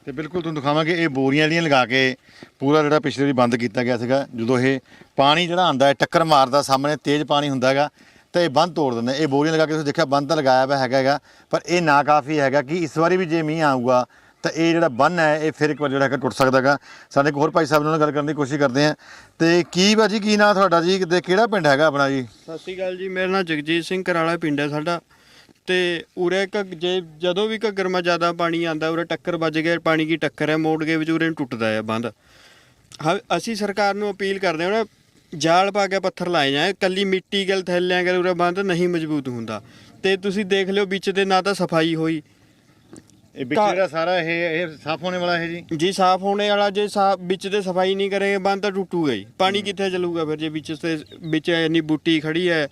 ਤੇ ਬਿਲਕੁਲ ਤੁਹਾਨੂੰ ਦਿਖਾਵਾਂਗੇ ਇਹ ਬੋਰੀਆਂ ਜਿਹੜੀਆਂ ਲਗਾ ਕੇ ਪੂਰਾ ਜਿਹੜਾ ਪਿਛਲੇ ਵਾਰੀ ਬੰਦ ਕੀਤਾ ਗਿਆ ਸੀਗਾ ਜਦੋਂ ਇਹ ਪਾਣੀ ਜਿਹੜਾ ਆਂਦਾ ਹੈ ਟੱਕਰ ਮਾਰਦਾ ਸਾਹਮਣੇ ਤੇਜ਼ ਪਾਣੀ ਹੁੰਦਾ ਹੈਗਾ ਤਾਂ ਇਹ ਬੰਦ ਤੋੜ ਦਿੰਦੇ ਇਹ ਬੋਰੀਆਂ ਲਗਾ ਕੇ ਤੁਸੀਂ ਦੇਖਿਆ ਬੰਦ ਤਾਂ ਲਗਾਇਆ ਹੋਇਆ ਹੈਗਾ ਹੈਗਾ ਪਰ ਇਹ ਨਾ ਕਾਫੀ ਹੈਗਾ ਕਿ ਇਸ ਵਾਰੀ ਵੀ ਜੇ ਮੀਂਹ ਆਊਗਾ ਤਾਂ ਇਹ ਜਿਹੜਾ ਬੰਨ ਹੈ, ਇਹ ਫਿਰ ਇੱਕ ਵਾਰ ਜਿਹੜਾ ਹੈਗਾ ਟੁੱਟ ਸਕਦਾ ਹੈਗਾ। ਸਾਡੇ ਇੱਕ ਹੋਰ ਭਾਈ ਸਾਹਿਬ ਨਾਲ ਗੱਲ ਕਰਨ ਦੀ ਕੋਸ਼ਿਸ਼ ਕਰਦੇ ਆ ਤੇ ਕੀ ਬਾਜੀ, ਕੀ ਨਾਂ ਤੁਹਾਡਾ ਜੀ? ਤੇ ਕਿਹੜਾ ਪਿੰਡ ਹੈਗਾ ਆਪਣਾ ਜੀ? ਸਤਿ ਸ਼੍ਰੀ ਅਕਾਲ ਜੀ, ਮੇਰਾ ਨਾਮ ਜਗਜੀਤ ਸਿੰਘ ਕਰਾਲਾ ਪਿੰਡ ਹੈ ਸਾਡਾ। ਤੇ ਉਰੇ ਘੱਗ ਜੇ ਜਦੋਂ ਵੀ ਘੱਗਰ ਮਾ ਜ਼ਿਆਦਾ ਪਾਣੀ ਆਂਦਾ ਉਰੇ ਟੱਕਰ ਵੱਜ ਗਿਆ, ਪਾਣੀ ਦੀ ਟੱਕਰ ਹੈ, ਮੋੜ ਕੇ ਵਿੱਚ ਉਰੇ ਨੂੰ ਟੁੱਟਦਾ ਹੈ, ਬੰਦ। ਹਾਂ ਅਸੀਂ ਸਰਕਾਰ ਨੂੰ ਅਪੀਲ ਕਰਦੇ ਹਾਂ ਨਾ ਜਾਲ ਪਾ ਕੇ ਪੱਥਰ ਲਾਏ ਜਾਏ ਕੱਲੀ ਮਿੱਟੀ ਗਲ ਥੈਲਿਆਂ ਗਲ ਉਰੇ ਬੰਦ ਨਹੀਂ ਮਜ਼ਬੂਤ ਹੁੰਦਾ। ਤੇ ਤੁਸੀਂ ਦੇਖ ਲਿਓ, ਵਿੱਚ ਦੇ ਨਾ ਤਾਂ ਸਫ਼ਾਈ ਹੋਈ ਇਹ ਵਿੱਚ ਜਿਹੜਾ ਸਾਰਾ ਇਹ ਇਹ ਸਾਫ਼ ਹੋਣੇ ਵਾਲਾ ਹੈ ਜੀ? ਜੀ ਸਾਫ਼ ਹੋਣੇ ਵਾਲਾ ਜੇ ਸਾਫ਼ ਵਿੱਚ ਤੇ ਸਫ਼ਾਈ ਨਹੀਂ ਕਰੇਗੇ ਬੰਦ ਤਾਂ ਟੁੱਟੂਗਾ ਹੀ। ਪਾਣੀ ਕਿੱਥੇ ਚੱਲੂਗਾ ਫਿਰ ਜੇ ਵਿੱਚ ਤੇ ਵਿੱਚ ਇੰਨੀ ਬੂਟੀ ਖੜੀ ਹੈ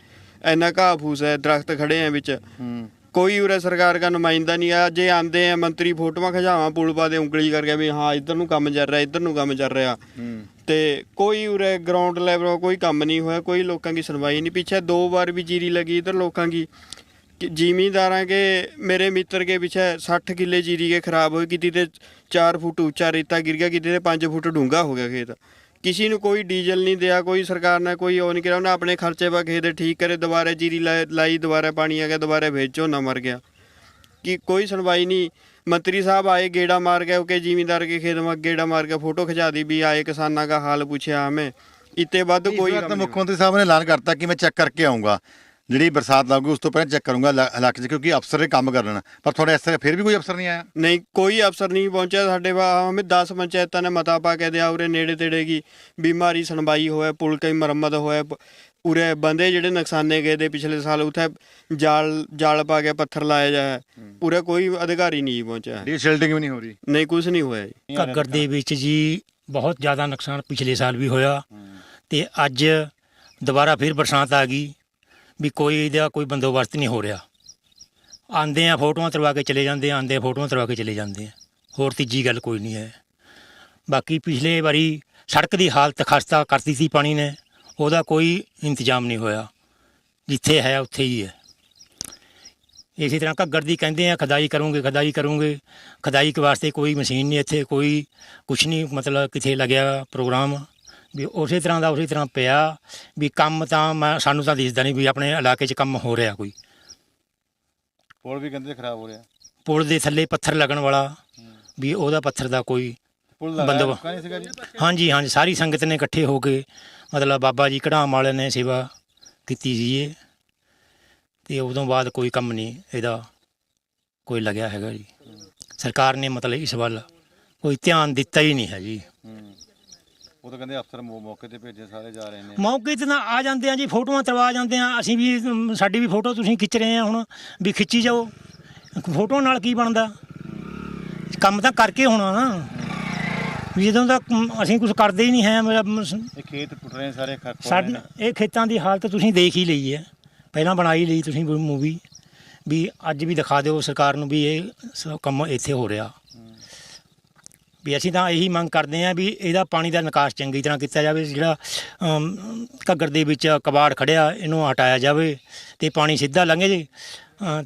ਇੰਨਾ ਘਾਹ ਫੂਸ ਹੈ ਦਰਖਤ ਖੜੇ ਹੈ ਵਿੱਚ। ਹੂੰ। ਕੋਈ ਉਰੇ ਸਰਕਾਰ ਦਾ ਨੁਮਾਇੰਦਾ ਨਹੀਂ ਆ ਜੇ ਆਂਦੇ ਆ ਮੰਤਰੀ ਫੋਟੋਆਂ ਖਿਚਾਵਾਂ ਪੁਲ ਪਾ ਦੇ ਉਂਗਲੀ ਕਰਕੇ ਵੀ ਹਾਂ ਇੱਧਰ ਨੂੰ ਕੰਮ ਚੱਲ ਰਿਹਾ ਇੱਧਰ ਨੂੰ ਕੰਮ ਚੱਲ ਰਿਹਾ। ਹੂੰ। ਤੇ ਕੋਈ ਉਰੇ ਗਰਾਊਂਡ ਲੈਵਲ ਕੋਈ ਕੰਮ ਨਹੀਂ ਹੋਇਆ ਕੋਈ ਲੋਕਾਂ ਦੀ ਸੁਣਵਾਈ ਨਹੀਂ। ਪਿੱਛੇ ਦੋ ਵਾਰ ਵੀ ਜੀਰੀ ਲੱਗੀ ਇੱਧਰ ਲੋਕਾਂ ਦੀ। ਕਿ ਜ਼ਿਮੀਂਦਾਰਾਂ ਕੇ ਮੇਰੇ ਮਿੱਤਰ ਕੇ ਪਿੱਛੇ 60 ਕਿੱਲੇ ਜੀਰੀ ਕੇ ਖਰਾਬ ਹੋਈ ਕਿਤੇ ਤੇ 4 ਫੁੱਟ ਉੱਚਾ ਰੇਤਾ ਗਿਰ ਗਿਆ ਕਿਤੇ ਤੇ 5 ਫੁੱਟ ਡੂੰਘਾ ਹੋ ਗਿਆ ਖੇਤ। ਕਿਸੇ ਨੂੰ ਕੋਈ ਡੀਜ਼ਲ ਨਹੀਂ ਦਿਆ ਕੋਈ ਸਰਕਾਰ ਨੇ ਕੋਈ ਉਹ ਨਹੀਂ ਕਰਿਆ ਉਹਨੇ ਆਪਣੇ ਖਰਚੇ ਪਾ ਖੇਤ ਠੀਕ ਕਰੇ ਦੁਬਾਰਾ ਜੀਰੀ ਲਾਈ ਦੁਬਾਰਾ ਪਾਣੀ ਆ ਗਿਆ ਦੁਬਾਰਾ ਭੇਜ ਝੋਨਾ ਮਰ ਗਿਆ। ਕਿ ਕੋਈ ਸੁਣਵਾਈ ਨਹੀਂ। ਮੰਤਰੀ ਸਾਹਿਬ ਆਏ ਗੇੜਾ ਮਾਰ ਗਏ ਕਿ ਜ਼ਿਮੀਂਦਾਰ ਕੇ ਖੇਤ में ਗੇੜਾ ਮਾਰ ਕੇ ਫੋਟੋ ਖਿਚਾ ਦੀ ਵੀ ਆਏ ਕਿਸਾਨਾਂ ਦਾ ਹਾਲ ਪੁੱਛਿਆ ਹमें ਇਤੇ ਵੱਧ ਕੋਈ ਮੁੱਖ ਮੰਤਰੀ ਸਾਹਿਬ ਨੇ ਐਲਾਨ ਕਰਤਾ ਕਿ ਮੈਂ ਚੈੱਕ ਕਰਕੇ ਆਉਂਗਾ ਜਿਹੜੀ ਬਰਸਾਤ ਲੱਗੂ ਉਸ ਤੋਂ ਪਹਿਲਾਂ ਚੈੱਕ ਕਰੂੰਗਾ ਇਲਾ- ਇਲਾਕੇ 'ਚ ਕਿਉਂਕਿ ਅਫਸਰ ਇਹ ਕੰਮ ਕਰਨ। ਪਰ ਤੁਹਾਡੇ ਇਸ ਤਰ੍ਹਾਂ ਫਿਰ ਵੀ ਕੋਈ ਅਫਸਰ ਨਹੀਂ ਆਇਆ? ਨਹੀਂ ਕੋਈ ਅਫਸਰ ਨਹੀਂ ਪਹੁੰਚਿਆ ਸਾਡੇ ਵਾ ਹਮੇ 10 ਪੰਚਾਇਤਾਂ ਨੇ ਮਤਾ ਪਾ ਕੇ ਦਿਆ ਉਰੇ ਨੇੜੇ ਤੇੜੇ ਕੀ ਬਿਮਾਰੀ ਸੁਣਵਾਈ ਹੋਇਆ ਪੁਲ ਕਈ ਮੁਰੰਮਤ ਹੋਇਆ ਪ- ਉਰੇ ਬੰਦੇ ਜਿਹੜੇ ਨੁਕਸਾਨੇ ਗਏ ਦੇ ਪਿਛਲੇ ਸਾਲ ਉਥੇ ਜਾਲ ਜਾਲ ਪਾ ਕੇ ਪੱਥਰ ਲਾਇਆ ਜਾਇਆ ਉਰੇ ਕੋਈ ਅਧਿਕਾਰੀ ਨਹੀਂ ਪਹੁੰਚਿਆ। ਡੀ ਸ਼ਿਲਡਿੰਗ ਵੀ ਨਹੀਂ ਹੋ ਰਹੀ। ਨਹੀਂ ਕੁਝ ਨਹੀਂ ਹੋਇਆ ਜੀ। ਘੱਗਰ ਦੇ ਵਿੱਚ ਜੀ ਬਹੁਤ ਜ਼ਿਆਦਾ ਨੁਕਸਾਨ ਪਿਛਲੇ ਸਾਲ ਵੀ ਹੋਇਆ ਤੇ ਅੱਜ ਦੁਬਾਰਾ ਫਿਰ ਬਰਸਾਤ ਆ ਗਈ। ਵੀ ਕੋਈ ਇਹਦਾ ਕੋਈ ਬੰਦੋਬਸਤ ਨਹੀਂ ਹੋ ਰਿਹਾ। ਆਂਦੇ ਆ ਫੋਟੋਆਂ ਤਰਵਾ ਕੇ ਚਲੇ ਜਾਂਦੇ ਆ ਆਂਦੇ ਫੋਟੋਆਂ ਤਰਵਾ ਕੇ ਚਲੇ ਜਾਂਦੇ ਆ। ਹੋਰ ਤੀਜੀ ਗੱਲ ਕੋਈ ਨਹੀਂ ਹੈ। ਬਾਕੀ ਪਿਛਲੇ ਵਾਰੀ ਸੜਕ ਦੀ ਹਾਲਤ ਖਸਤਾ ਕਰਤੀ ਸੀ ਪਾਣੀ ਨੇ, ਉਹਦਾ ਕੋਈ ਇੰਤਜ਼ਾਮ ਨਹੀਂ ਹੋਇਆ। ਜਿੱਥੇ ਹੈ, ਉੱਥੇ ਹੀ ਹੈ। ਇਸੇ ਤਰ੍ਹਾਂ ਘੱਗਰ ਦੀ ਕਹਿੰਦੇ ਆ, ਖਦਾਈ ਕਰੂੰਗੇ ਖਦਾਈ ਕਰੂੰਗੇ। ਖਦਾਈ ਕੇ ਵਾਸਤੇ ਕੋਈ ਮਸ਼ੀਨ ਨਹੀਂ ਇੱਥੇ, ਕੋਈ ਕੁਛ ਨਹੀਂ, ਮਤਲਬ ਕਿਥੇ ਲੱਗਿਆ ਪ੍ਰੋਗਰਾਮ। ਵੀ ਉਸੇ ਤਰ੍ਹਾਂ ਦਾ ਉਸੇ ਤਰ੍ਹਾਂ ਪਿਆ ਵੀ ਕੰਮ ਤਾਂ ਮੈਂ ਸਾਨੂੰ ਤਾਂ ਦਿਸਦਾ ਨਹੀਂ ਵੀ ਆਪਣੇ ਇਲਾਕੇ 'ਚ ਕੰਮ ਹੋ ਰਿਹਾ ਕੋਈ। ਪੁਲ ਵੀ ਕਹਿੰਦੇ ਖਰਾਬ ਹੋ ਰਿਹਾ। ਪੁਲ ਦੇ ਥੱਲੇ ਪੱਥਰ ਲੱਗਣ ਵਾਲਾ ਵੀ ਉਹਦਾ ਪੱਥਰ ਦਾ ਕੋਈ ਪੁਲ ਲਗਾਇਆ ਬੰਦੋਬਸਤ- ਰੁਕਾ ਨਹੀਂ ਸੀਗਾ ਜੀ? ਹਾਂਜੀ ਹਾਂਜੀ ਸਾਰੀ ਸੰਗਤ ਨੇ ਇਕੱਠੇ ਹੋ ਕੇ ਮਤਲਬ ਬਾਬਾ ਜੀ ਕਢਾਮ ਵਾਲੇ ਨੇ ਸੇਵਾ ਕੀਤੀ ਸੀ ਇਹ। ਤੇ ਉਦੋਂ ਬਾਅਦ ਕੋਈ ਕੰਮ ਨਹੀਂ ਇਹਦਾ ਕੋਈ ਲੱਗਿਆ ਹੈਗਾ ਜੀ। ਸਰਕਾਰ ਨੇ ਮਤਲਬ ਇਸ ਵੱਲ ਕੋਈ ਧਿਆਨ ਦਿੱਤਾ ਹੀ ਨਹੀਂ ਹੈ ਜੀ। ਉਹ ਤਾਂ ਕਹਿੰਦੇ ਅਫਸਰ ਮੌਕੇ ਤੇ ਭੇਜੇ ਸਾਰੇ ਜਾ ਰਹੇ ਨੇ। ਮੌਕੇ ਤੇ ਤਾਂ ਆ ਜਾਂਦੇ ਆ ਜੀ ਫੋਟੋਆਂ ਕਰਵਾ ਜਾਂਦੇ ਆ। ਅਸੀਂ ਵੀ ਅਮ, ਸਾਡੀ ਵੀ ਫੋਟੋ ਤੁਸੀਂ ਖਿੱਚ ਰਹੇ ਆ ਹੁਣ ਵੀ ਖਿੱਚੀ ਜਾਓ। ਫੋਟੋ ਨਾਲ ਕੀ ਬਣਦਾ? ਕੰਮ ਤਾਂ ਕਰਕੇ ਹੋਣਾ ਨਾ। ਵੀ ਜਦੋਂ ਤੱਕ ਅਮ, ਅਸੀਂ ਕੁਝ ਕਰਦੇ ਹੀ ਨਹੀਂ ਹੈ ਮੇਰਾ ਸ- ਇਹ ਖੇਤ ਪੁੱਟ ਰਹੇ ਨੇ ਸਾਰੇ ਸਾਡੇ ਇਹ ਖੇਤਾਂ ਦੀ ਹਾਲਤ ਤੁਸੀਂ ਦੇਖ ਹੀ ਲਈ ਹੈ। ਪਹਿਲਾਂ ਬਣਾਈ ਲਈ ਤੁਸੀਂ ਮੂਵੀ। ਵੀ ਅੱਜ ਵੀ ਦਿਖਾ ਦਿਓ ਸਰਕਾਰ ਨੂੰ ਵੀ ਇਹ ਸ- ਕੰਮ ਇੱਥੇ ਹੋ ਰਿਹਾ। ਵੀ ਅਸੀਂ ਤਾਂ ਇਹੀ ਮੰਗ ਕਰਦੇ ਹਾਂ ਵੀ ਇਹਦਾ ਪਾਣੀ ਦਾ ਨਿਕਾਸ ਚੰਗੀ ਤਰ੍ਹਾਂ ਕੀਤਾ ਜਾਵੇ ਜਿਹੜਾ ਘੱਗਰ ਦੇ ਵਿੱਚ ਕਬਾੜ ਖੜਿਆ ਇਹਨੂੰ ਹਟਾਇਆ ਜਾਵੇ ਤੇ ਪਾਣੀ ਸਿੱਧਾ ਲੰਘੇ ਜੇ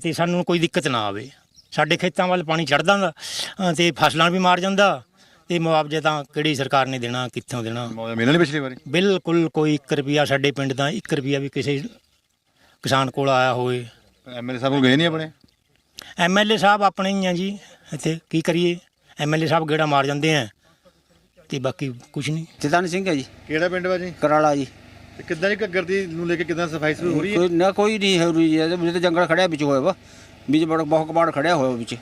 ਤੇ ਸਾਨੂੰ ਕੋਈ ਦਿੱਕਤ ਨਾ ਆਵੇ। ਸਾਡੇ ਖੇਤਾਂ ਵੱਲ ਪਾਣੀ ਚੜਦਾ ਤੇ ਫਸਲਾਂ ਵੀ ਮਾਰ ਜਾਂਦਾ ਤੇ ਮੁਆਵਜ਼ਾ ਤਾਂ ਕਿਹੜੀ ਸਰਕਾਰ ਨੇ ਦੇਣਾ ਕਿੱਥੋਂ ਦੇਣਾ? ਮੌਜਾ ਮਿਲਣ ਪਿਛਲੀ ਵਾਰੀ? ਬਿਲਕੁਲ ਕੋਈ 1 ਰੁਪਿਆ ਸਾਡੇ ਪਿੰਡ ਦਾ 1 ਰੁਪਿਆ ਵੀ ਕਿਸੇ ਕਿਸਾਨ ਕੋਲ ਆਇਆ ਹੋਵੇ। ਐਮਐਲਏ ਸਾਹਿਬ ਕੋਲ ਗਏ ਨਹੀਂ ਆਪਣੇ? ਐਮਐਲਏ ਸਾਹਿਬ ਆਪਣੇ ਹੀ ਆ ਜੀ ਇੱਥੇ ਕੀ ਕਰੀਏ? ਐਮਐਲਏ ਸਾਹਿਬ ਗੇੜਾ ਮਾਰ ਜਾਂਦੇ ਆ ਤੇ ਬਾਕੀ ਕੁਝ ਨਹੀਂ। ਚੇਤਨ ਸਿੰਘ ਹੈ ਜੀ। ਕਿਹੜਾ ਪਿੰਡ ਵਾ ਜੀ? ਕਰਾਲਾ ਜੀ। ਤੇ ਕਿੱਦਾਂ ਦੀ ਘੱਗਰ ਦੀ ਨੂੰ ਲੈ ਕੇ ਕਿੱਦਾਂ ਸਫ਼ਾਈ ਸ਼ੁਰੂ ਹੋ ਰਹੀ ਹੈ? ਕੋਈ ਨਾ ਕੋਈ ਨਹੀਂ ਹੈ ਉਰੀ ਜੀ ਇਹਦੇ ਤਾਂ ਜੰਗਲ ਖੜਿਆ ਵਿੱਚ ਹੋਇਆ ਵਾ। ਵਿੱਚ ਬੜਾ ਬਹੁਤ ਕਬਾੜ ਖੜਿਆ ਹੋਇਆ ਵਿੱਚ।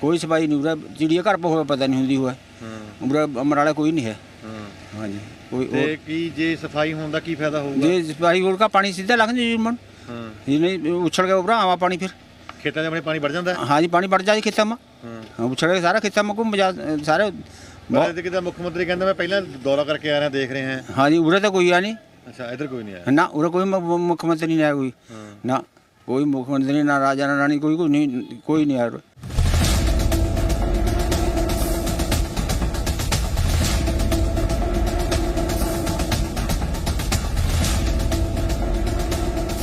ਕੋਈ ਸਫ਼ਾਈ ਨਹੀਂ ਉਰੇ ਚਿੜੀਆ ਘਰ ਹੋਇਆ ਪਤਾ ਨਹੀਂ ਹੁੰਦੀ ਹੋਇਆ। ਉਰੇ ਅਮਰਾਲਾ ਕੋਈ ਨਹੀਂ ਹੈ। ਹਾਂਜੀ ਕੋਈ ਤੇ ਕੀ ਜੇ ਸਫ਼ਾਈ ਹੋਣ ਦਾ ਕੀ ਫਾਇਦਾ ਹੋਊਗਾ? ਜੇ ਸਫ਼ਾਈ ਹੋਣ ਦਾ ਪਾਣੀ ਸਿੱਧਾ ਲੰਘ ਜੀ ਮਨ ਹਾਂ। ਇਹ ਨਹੀਂ ਉਛੜ ਗਿਆ ਉਪਰ ਆਵਾ ਪਾਣੀ ਫਿਰ। ਖੇਤਾਂ 'ਚ ਆਪਣੇ ਪਾਣੀ ਵੜ ਜਾਂਦਾ ਹੈ? ਹਾਂਜੀ ਪਾਣੀ ਵੜ ਜਾਏ ਖੇਤਾਂ ਮਾ। ਹਾਂ। ਉਛੜ ਗਿਆ ਸਾਰਾ ਖੇਤਾਂ ਮਾ ਘੁੰਮ ਜਾ ਸਾਰੇ ਬਾਅਦ ਤੇ ਕਿਦਾਂ ਮੁੱਖ ਮੰਤਰੀ ਕਹਿੰਦਾ ਮੈਂ ਪਹਿਲਾਂ ਦੌਰਾ ਕਰਕੇ ਆ ਰਿਹਾ ਦੇਖ ਰਹੇ ਹਾਂ। ਹਾਂਜੀ ਉਰੇ ਤਾਂ ਕੋਈ ਆ ਨਹੀਂ। ਅੱਛਾ ਇੱਧਰ ਕੋਈ ਨਹੀਂ ਆਇਆ। ਨਾ ਉਰੇ ਕੋਈ ਮੁੱਖ ਮੰਤਰੀ ਨਹੀਂ ਆਇਆ ਕੋਈ। ਨਾ ਕੋਈ ਮੁੱਖ ਮੰਤਰੀ ਨਾ ਰਾਜਾ ਨਾ ਰਾਣੀ ਕੋਈ ਕੋਈ ਨਹੀਂ ਕੋਈ ਨਹੀਂ ਆਇਆ।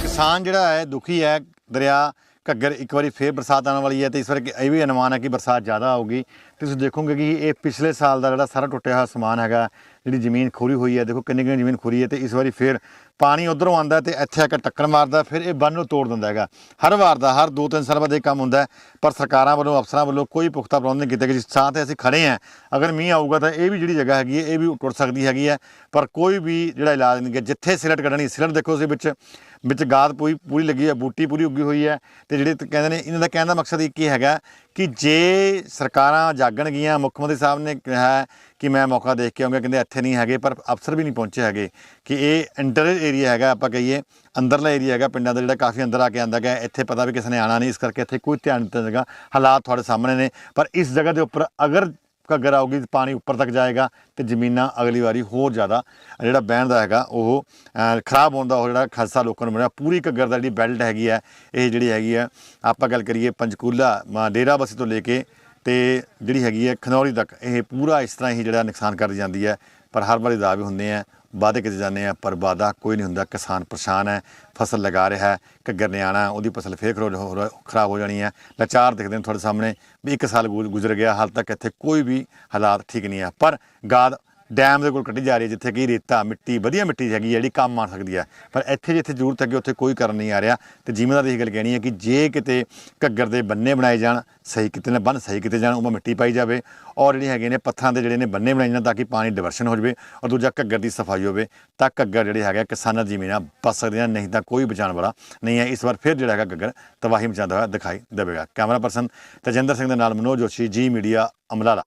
ਕਿਸਾਨ ਜਿਹੜਾ ਹੈ ਦੁਖੀ ਹੈ ਦਰਿਆ ਘੱਗਰ ਇੱਕ ਵਾਰੀ ਫੇਰ ਬਰਸਾਤ ਆਉਣ ਵਾਲੀ ਹੈ ਤੇ ਇਸ ਵਾਰ ਇਹ ਵੀ ਅਨੁਮਾਨ ਹੈ ਕਿ ਬਰਸਾਤ ਜ਼ਿਆਦਾ ਆਊਗੀ। ਤੁਸੀਂ ਦੇਖੋਗੇ ਕਿ ਇਹ ਪਿਛਲੇ ਸਾਲ ਦਾ ਜਿਹੜਾ ਸਾਰਾ ਟੁੱਟਿਆ ਹੋਇਆ ਸਮਾਨ ਹੈਗਾ, ਜਿਹੜੀ ਜ਼ਮੀਨ ਖੋਰੀ ਹੋਈ ਹੈ, ਦੇਖੋ ਕਿੰਨੀ ਕਿੰਨੀ ਜ਼ਮੀਨ ਖੋਰੀ ਹੈ ਤੇ ਇਸ ਵਾਰੀ ਫੇਰ ਪਾਣੀ ਉਧਰੋਂ ਆਉਂਦਾ ਤੇ ਇੱਥੇ ਆ ਕੇ ਟੱਕਰ ਮਾਰਦਾ, ਫਿਰ ਇਹ ਬੰਨ ਨੂੰ ਤੋੜ ਦਿੰਦਾ ਹੈਗਾ। ਹਰ ਵਾਰ ਦਾ, ਹਰ 2-3 ਸਾਲ ਬਾਅਦ ਇਹ ਕੰਮ ਹੁੰਦਾ ਪਰ ਸਰਕਾਰਾਂ ਵੱਲੋਂ, ਅਫਸਰਾਂ ਵੱਲੋਂ ਕੋਈ ਪੁਖਤਾ ਪ੍ਰਬੰਧ ਨਹੀਂ ਕੀਤਾ ਕਿ ਜਿਸ ਥਾਂ ਤੇ ਅਸੀਂ ਖੜੇ ਹਾਂ, ਅਗਰ ਮੀਂਹ ਆਊਗਾ ਤਾਂ ਇਹ ਵੀ ਜਿਹੜੀ ਜਗ੍ਹਾ ਹੈਗੀ ਹੈ, ਇਹ ਵੀ ਟੁੱਟ ਸਕਦੀ ਹੈਗੀ ਹੈ, ਪਰ ਕੋਈ ਵੀ ਜਿਹੜਾ ਇਲਾਜ ਨਹੀਂ ਗਿਆ ਜਿੱਥੇ ਸਿਲਟ ਕੱਢਣੀ ਸਿਲਟ ਦੇਖੋ ਤੁਸੀਂ ਵਿੱਚ ਵਿੱਚ ਗਾਦ ਪੂਰੀ ਪੂਰੀ ਲੱਗੀ ਹੈ, ਬੂਟੀ ਪੂਰੀ ਉੱਗੀ ਹੋਈ ਹੈ ਤੇ ਜਿਹੜੇ ਕਹਿੰਦੇ ਨੇ, ਇਹਨਾਂ ਦਾ ਕਹਿਣ ਦਾ ਮਕਸਦ ਇੱਕ ਹੀ ਹੈਗਾ ਕਿ ਜੇ ਸਰਕਾਰਾਂ ਜਾਗਣਗੀਆਂ ਮੁੱਖ ਮੰਤਰੀ ਸਾਹਿਬ ਨੇ ਕਿਹਾ ਕਿ ਮੈਂ ਮੌਕਾ ਦੇਖ ਕੇ ਆਉਂਗਾ, ਕਹਿੰਦੇ ਇੱਥੇ ਨਹੀਂ ਹੈਗੇ, ਪਰ ਅਫਸਰ ਵੀ ਨਹੀਂ ਪਹੁੰਚੇ ਹੈਗੇ ਕਿ ਇਹ ਇੰਟਰ ਏਰੀਆ ਹੈਗਾ, ਆਪਾਂ ਕਹੀਏ ਅੰਦਰਲਾ ਏਰੀਆ ਹੈਗਾ, ਪਿੰਡਾਂ ਦਾ ਜਿਹੜਾ ਕਾਫੀ ਅੰਦਰ ਆ ਕੇ ਆਂਦਾ ਗਿਆ ਇੱਥੇ ਪਤਾ ਵੀ ਕਿਸੇ ਨੇ ਆਣਾ ਨਹੀਂ, ਇਸ ਕਰਕੇ ਇੱਥੇ ਕੋਈ ਧਿਆਨ ਦਿੱਤਾ ਜਾਏਗਾ, ਹਾਲਾਤ ਤੁਹਾਡੇ ਸਾਹਮਣੇ ਨੇ, ਪਰ ਇਸ ਜਗ੍ਹਾ ਦੇ ਉੱਪਰ ਅਗਰ ਘੱਗਰ ਆਊਗੀ ਤਾਂ ਪਾਣੀ ਉੱਪਰ ਤੱਕ ਜਾਏਗਾ ਤੇ ਜ਼ਮੀਨਾਂ ਅਗਲੀ ਵਾਰੀ ਹੋਰ ਜ਼ਿਆਦਾ, ਜਿਹੜਾ ਬਹਿਣ ਦਾ ਹੈਗਾ, ਉਹ ਖਰਾਬ ਹੋਣ ਦਾ ਉਹ ਜਿਹੜਾ ਖਾਸਾ ਲੋਕਾਂ ਨੂੰ ਮਿਲਿਆ। ਪੂਰੀ ਘੱਗਰ ਦਾ ਜਿਹੜੀ ਬੈਲਟ ਹੈਗੀ ਹੈ, ਇਹ ਜਿਹੜੀ ਹੈਗੀ ਹੈ, ਆਪਾਂ ਗੱਲ ਕਰੀਏ ਪੰਚਕੂਲਾ ਮਾ ਡੇਰਾ ਬਸੀ ਤੋਂ ਲੈ ਕੇ ਤੇ ਜਿਹੜੀ ਹੈਗੀ ਹੈ ਖਨੌਰੀ ਤੱਕ, ਇਹ ਪੂਰਾ ਇਸ ਤਰ੍ਹਾਂ ਹੀ ਜਿਹੜਾ ਨੁਕਸਾਨ ਕਰਦੀ ਜਾਂਦੀ ਹੈ। ਪਰ ਹਰ ਵਾਰੀ ਦਾਅਵੇ ਹੁੰਦੇ ਆ, ਵਾਅਦੇ ਕੀਤੇ ਜਾਂਦੇ ਆ, ਪਰ ਵਾਅਦਾ ਕੋਈ ਨਹੀਂ ਹੁੰਦਾ, ਕਿਸਾਨ ਪਰੇਸ਼ਾਨ ਹੈ। ਫਸਲ ਲਗਾ ਰਿਹਾ ਹੈ, ਘੱਗਰ ਨੇ ਆਉਣਾ ਉਹਦੀ ਫਸਲ ਫੇਰ ਖਰੋ- ਹੋ- ਖਰਾਬ ਹੋ ਜਾਣੀ ਹੈ। ਲਾਚਾਰ ਦਿਖਦੇ ਨੇ ਤੁਹਾਡੇ ਸਾਹਮਣੇ ਵੀ ਇੱਕ ਸਾਲ ਗੁ- ਗੁਜ਼ਰ ਗਿਆ, ਹਾਲ ਤੱਕ ਇੱਥੇ ਕੋਈ ਵੀ ਹਾਲਾਤ ਠੀਕ ਨਹੀਂ ਹੈ। ਪਰ ਗਾਦ ਡੈਮ ਦੇ ਕੋਲ ਕੱਢੀ ਜਾ ਰਹੀ ਹੈ, ਜਿੱਥੇ ਕਿ ਰੇਤਾ, ਮਿੱਟੀ, ਵਧੀਆ ਮਿੱਟੀ ਹੈਗੀ ਹੈ ਜਿਹੜੀ ਕੰਮ ਆ ਸਕਦੀ ਹੈ ਪਰ ਇੱਥੇ ਜਿੱਥੇ ਜ਼ਰੂਰਤ ਹੈਗੀ, ਉੱਥੇ ਕੋਈ ਕਰਨ ਨਹੀਂ ਆ ਰਿਹਾ। ਤੇ ਜ਼ਿਮੀਂਦਾਰ ਦੀ ਇਹ ਗੱਲ ਕਹਿਣੀ ਹੈ ਕਿ ਜੇ ਕਿਤੇ ਘੱਗਰ ਦੇ ਬੰਨੇ ਬਣਾਏ ਜਾਣ, ਸਹੀ ਕਿਤੇ ਨਾ ਬੰਨ, ਸਹੀ ਕਿਤੇ ਜਾਣ ਉਹ ਮਿੱਟੀ ਪਾਈ ਜਾਵੇ। ਔਰ ਜਿਹੜੇ ਹੈਗੇ ਨੇ ਪੱਥਰਾਂ ਦੇ ਜਿਹੜੇ ਨੇ ਬੰਨੇ ਬਣਾਏ ਜਾਣ, ਤਾਂ ਕਿ ਪਾਣੀ ਡਿਵਰਸ਼ਨ ਹੋ ਜਾਵੇ ਔਰ ਦੂਜਾ ਘੱਗਰ ਦੀ ਸਫ਼ਾਈ ਹੋਵੇ, ਤਾਂ ਘੱਗਰ ਜਿਹੜੇ ਹੈਗਾ ਕਿਸਾਨਾਂ ਦੀ ਜ਼ਮੀਨਾਂ ਬਚ ਸਕਦੀਆਂ ਨਹੀਂ ਤਾਂ ਕੋਈ ਬਚਾਉਣ ਵਾਲਾ ਨਹੀਂ ਹੈ। ਇਸ ਵਾਰ ਫਿਰ ਜਿਹੜਾ ਹੈਗਾ ਘੱਗਰ ਤਬਾਹੀ ਮਚਾਉਂਦਾ ਹੋਇਆ ਦਿਖਾਈ ਦੇਵੇਗਾ। ਕੈਮਰਾ ਪਰਸਨ ਤਜਿੰਦਰ ਸਿੰਘ ਦੇ ਨਾਲ ਮਨੋਜ ਜੋਸ਼ੀ ਜੀ ਮੀਡੀਆ ਅਮਲਾਲਾ।